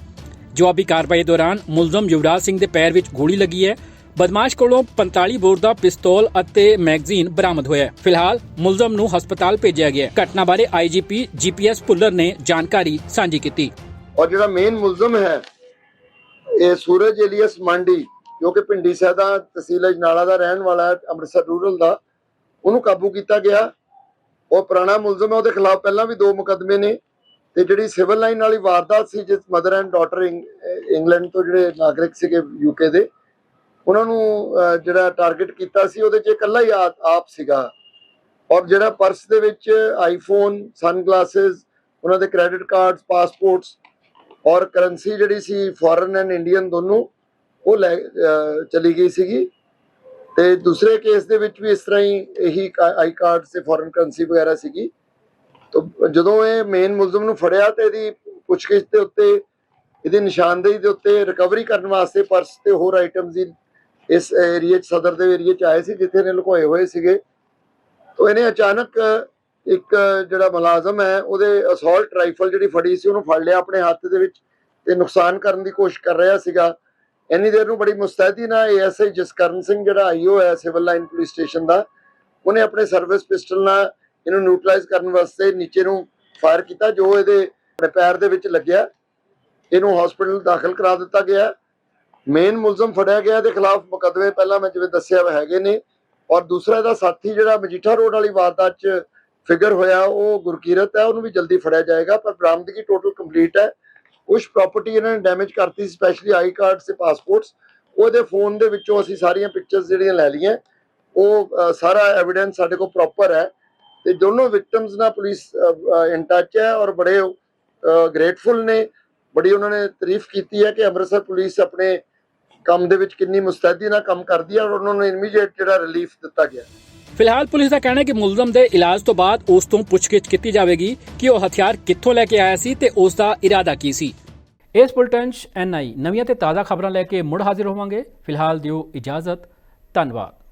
[SPEAKER 1] ਜਵਾਬੀ ਕਾਰਵਾਈ ਦੌਰਾਨ ਮੁਲਜ਼ਮ ਯੁਵਰਾਜ ਸਿੰਘ ਦੇ ਪੈਰ ਵਿੱਚ ਗੋਲੀ ਲੱਗੀ ਹੈ। ਬਦਮਾਸ਼ ਕੋਲੋਂ 45 ਬੋਰ ਦਾ ਪਿਸਤੌਲ ਅਤੇ ਮੈਗਜ਼ੀਨ ਬਰਾਮਦ ਹੋਇਆ ਹੈ। ਫਿਲਹਾਲ ਮੁਲਜ਼ਮ ਨੂੰ ਹਸਪਤਾਲ ਭੇਜਿਆ ਗਿਆ ਹੈ। ਘਟਨਾ ਬਾਰੇ ਆਈਜੀਪੀ ਜੀਪੀਐਸ ਭੁੱਲਰ ਨੇ ਜਾਣਕਾਰੀ ਸਾਂਝੀ ਕੀਤੀ।
[SPEAKER 7] ਔਰ ਜਿਹੜਾ ਮੇਨ ਮੁਲਜ਼ਮ ਹੈ, ਇਹ ਸੂਰਜ ਏਲੀਅਸ ਮੰਡੀ, ਜੋ ਕਿ ਪਿੰਡੀ ਸੈਦਾ ਤਹਿਸੀਲ ਅਜਨਾਲਾ ਦਾ ਰਹਿਣ ਵਾਲਾ ਹੈ, ਅੰਮ੍ਰਿਤਸਰ ਰੂਰਲ ਦਾ, ਉਹਨੂੰ ਕਾਬੂ ਕੀਤਾ ਗਿਆ। ਉਹ ਪੁਰਾਣਾ ਮੁਲਜ਼ਮ ਹੈ, ਉਹਦੇ ਖਿਲਾਫ ਪਹਿਲਾਂ ਵੀ ਦੋ ਮੁਕੱਦਮੇ ਨੇ। ਤੇ ਜਿਹੜੀ ਸਿਵਲ ਲਾਈਨ ਵਾਲੀ ਵਾਰਦਾਤ ਸੀ, ਜਿਸ ਮਦਰ ਐਂਡ ਡਾਟਰ ਇੰਗਲੈਂਡ ਤੋਂ ਜਿਹੜੇ ਨਾਗਰਿਕ ਸੀਗੇ ਯੂਕੇ ਦੇ, ਉਹਨਾਂ ਨੂੰ ਜਿਹੜਾ ਟਾਰਗੇਟ ਕੀਤਾ ਸੀ, ਉਹਦੇ 'ਚ ਇਕੱਲਾ ਹੀ ਆਪ ਸੀਗਾ। ਔਰ ਜਿਹੜਾ ਪਰਸ ਦੇ ਵਿੱਚ ਆਈਫੋਨ, ਸਨਗਲਾਸਸ, ਉਹਨਾਂ ਦੇ ਕ੍ਰੈਡਿਟ ਕਾਰਡਸ, ਪਾਸਪੋਰਟਸ ਔਰ ਕਰੰਸੀ ਜਿਹੜੀ ਸੀ, ਫੋਰਨ ਐਂਡ ਇੰਡੀਅਨ ਦੋਨੋਂ, ਉਹ ਲੈ ਚਲੀ ਗਈ ਸੀਗੀ। ਤੇ ਦੂਸਰੇ ਕੇਸ ਦੇ ਵਿੱਚ ਵੀ ਇਸ ਤਰ੍ਹਾਂ ਹੀ ਇਹੀ ਆਈ ਕਾਰਡਸ ਤੇ ਫੋਰਨ ਕਰੰਸੀ ਵਗੈਰਾ ਸੀਗੀ। ਤਾਂ ਜਦੋਂ ਇਹ ਮੇਨ ਮੁਲਜ਼ਮ ਨੂੰ ਫੜਿਆ ਤੇ ਇਹਦੀ ਪੁੱਛਗਿੱਛ ਦੇ ਉੱਤੇ, ਇਹਦੀ ਨਿਸ਼ਾਨਦੇਹੀ ਦੇ ਉੱਤੇ ਰਿਕਵਰੀ ਕਰਨ ਵਾਸਤੇ ਪਰਸ ਤੇ ਹੋਰ ਆਈਟਮਸ ਦੀ ਇਸ ਏਰੀਏ 'ਚ, ਸਦਰ ਦੇ ਏਰੀਏ 'ਚ ਆਏ ਸੀ, ਜਿੱਥੇ ਨੇ ਲੁਕੋਏ ਹੋਏ ਸੀਗੇ। ਤਾਂ ਇਹਨੇ ਅਚਾਨਕ ਇੱਕ ਜਿਹੜਾ ਮੁਲਾਜ਼ਮ ਹੈ, ਉਹਦੇ ਅਸੌਲਟ ਰਾਈਫਲ ਜਿਹੜੀ ਫੜੀ ਸੀ, ਉਹਨੂੰ ਫੜ ਲਿਆ ਆਪਣੇ ਹੱਥ ਦੇ ਵਿੱਚ ਤੇ ਨੁਕਸਾਨ ਕਰਨ ਦੀ ਕੋਸ਼ਿਸ਼ ਕਰ ਰਿਹਾ ਸੀਗਾ। ਇੰਨੀ ਦੇਰ ਨੂੰ ਬੜੀ ਮੁਸਤੈਦੀ ਨਾਲ ਏਐਸਆਈ ਜਸਕਰਨ ਸਿੰਘ, ਜਿਹੜਾ ਆਈਓ ਹੈ ਸਿਵਲ ਲਾਈਨ ਪੁਲਿਸ ਸਟੇਸ਼ਨ ਦਾ, ਉਹਨੇ ਆਪਣੇ ਸਰਵਿਸ ਪਿਸਟਲ ਨਾਲ ਇਹਨੂੰ ਨਿਊਟਰਲਾਈਜ਼ ਕਰਨ ਵਾਸਤੇ ਨੀਚੇ ਨੂੰ ਫਾਇਰ ਕੀਤਾ, ਜੋ ਇਹਦੇ ਪੈਰ ਦੇ ਵਿੱਚ ਲੱਗਿਆ। ਇਹਨੂੰ ਹਸਪੀਟਲ ਦਾਖਲ ਕਰਾ ਦਿੱਤਾ ਗਿਆ। ਮੇਨ ਮੁਲਜ਼ਮ ਫੜਿਆ ਗਿਆ ਦੇ ਖਿਲਾਫ ਮੁਕੱਦਮੇ ਪਹਿਲਾਂ ਮੈਂ ਜਿਵੇਂ ਦੱਸਿਆ ਹੈਗੇ ਨੇ। ਔਰ ਦੂਸਰਾ ਇਹਦਾ ਸਾਥੀ ਜਿਹੜਾ ਮਜੀਠਾ ਰੋਡ ਵਾਲੀ ਵਾਰਦਾਤ 'ਚ ਫਿਗਰ ਹੋਇਆ, ਉਹ ਗੁਰਕੀਰਤ ਹੈ, ਉਹਨੂੰ ਵੀ ਜਲਦੀ ਫੜਿਆ ਜਾਏਗਾ, ਪਰ ਬਰਾਮਦਗੀ ਟੋਟਲ ਕੰਪਲੀਟ ਹੈ। ਕੁਝ ਪ੍ਰਾਪਰਟੀ ਇਹਨਾਂ ਨੇ ਡੈਮੇਜ ਕਰਤੀ ਸਪੈਸ਼ਲੀ ਆਈ ਕਾਰਡ ਤੇ ਪਾਸਪੋਰਟਸ ਉਹਦੇ ਫੋਨ ਦੇ ਵਿੱਚੋਂ ਅਸੀਂ ਸਾਰੀਆਂ ਪਿਕਚਰਸ ਜਿਹੜੀਆਂ ਲੈ ਲਈਆਂ, ਉਹ ਸਾਰਾ ਐਵੀਡੈਂਸ ਸਾਡੇ ਕੋਲ ਪ੍ਰੋਪਰ ਹੈ। ਤੇ ਦੋਨੋਂ ਵਿਕਟਮਸ ਨਾਲ ਪੁਲਿਸ ਇਨ ਟੱਚ ਹੈ ਔਰ ਬੜੇ ਗ੍ਰੇਟਫੁਲ ਨੇ। ਬੜੀ ਉਹਨਾਂ ਨੇ ਤਾਰੀਫ ਕੀਤੀ ਹੈ ਕਿ ਅੰਮ੍ਰਿਤਸਰ ਪੁਲਿਸ ਆਪਣੇ ਕੰਮ ਦੇ ਵਿੱਚ ਕਿੰਨੀ ਮੁਸਤੈਦੀ ਨਾਲ ਕੰਮ ਕਰਦੀ ਹੈ ਔਰ ਉਹਨਾਂ ਨੂੰ ਇਮੀਡੀਏਟ ਜਿਹੜਾ ਰਿਲੀਫ ਦਿੱਤਾ ਗਿਆ।
[SPEAKER 1] ਫਿਲਹਾਲ ਪੁਲਿਸ ਦਾ ਕਹਿਣਾ ਹੈ ਕਿ ਮੁਲਜ਼ਮ ਦੇ ਇਲਾਜ ਤੋਂ ਬਾਅਦ ਉਸ ਤੋਂ ਪੁੱਛਗਿੱਛ ਕੀਤੀ ਜਾਵੇਗੀ ਕਿ ਉਹ ਹਥਿਆਰ ਕਿੱਥੋਂ ਲੈ ਕੇ ਆਇਆ ਸੀ ਤੇ ਉਸ ਦਾ ਇਰਾਦਾ ਕੀ ਸੀ। ਇਸ ਬੁਲਟਨ 'ਚ ਐਨਆਈ ਨਵੀਆਂ ਤੇ ਤਾਜ਼ਾ ਖਬਰਾਂ ਲੈ ਕੇ ਮੁੜ ਹਾਜ਼ਰ ਹੋਵਾਂਗੇ। ਫਿਲਹਾਲ ਦਿਓ ਇਜਾਜ਼ਤ। ਧੰਨਵਾਦ।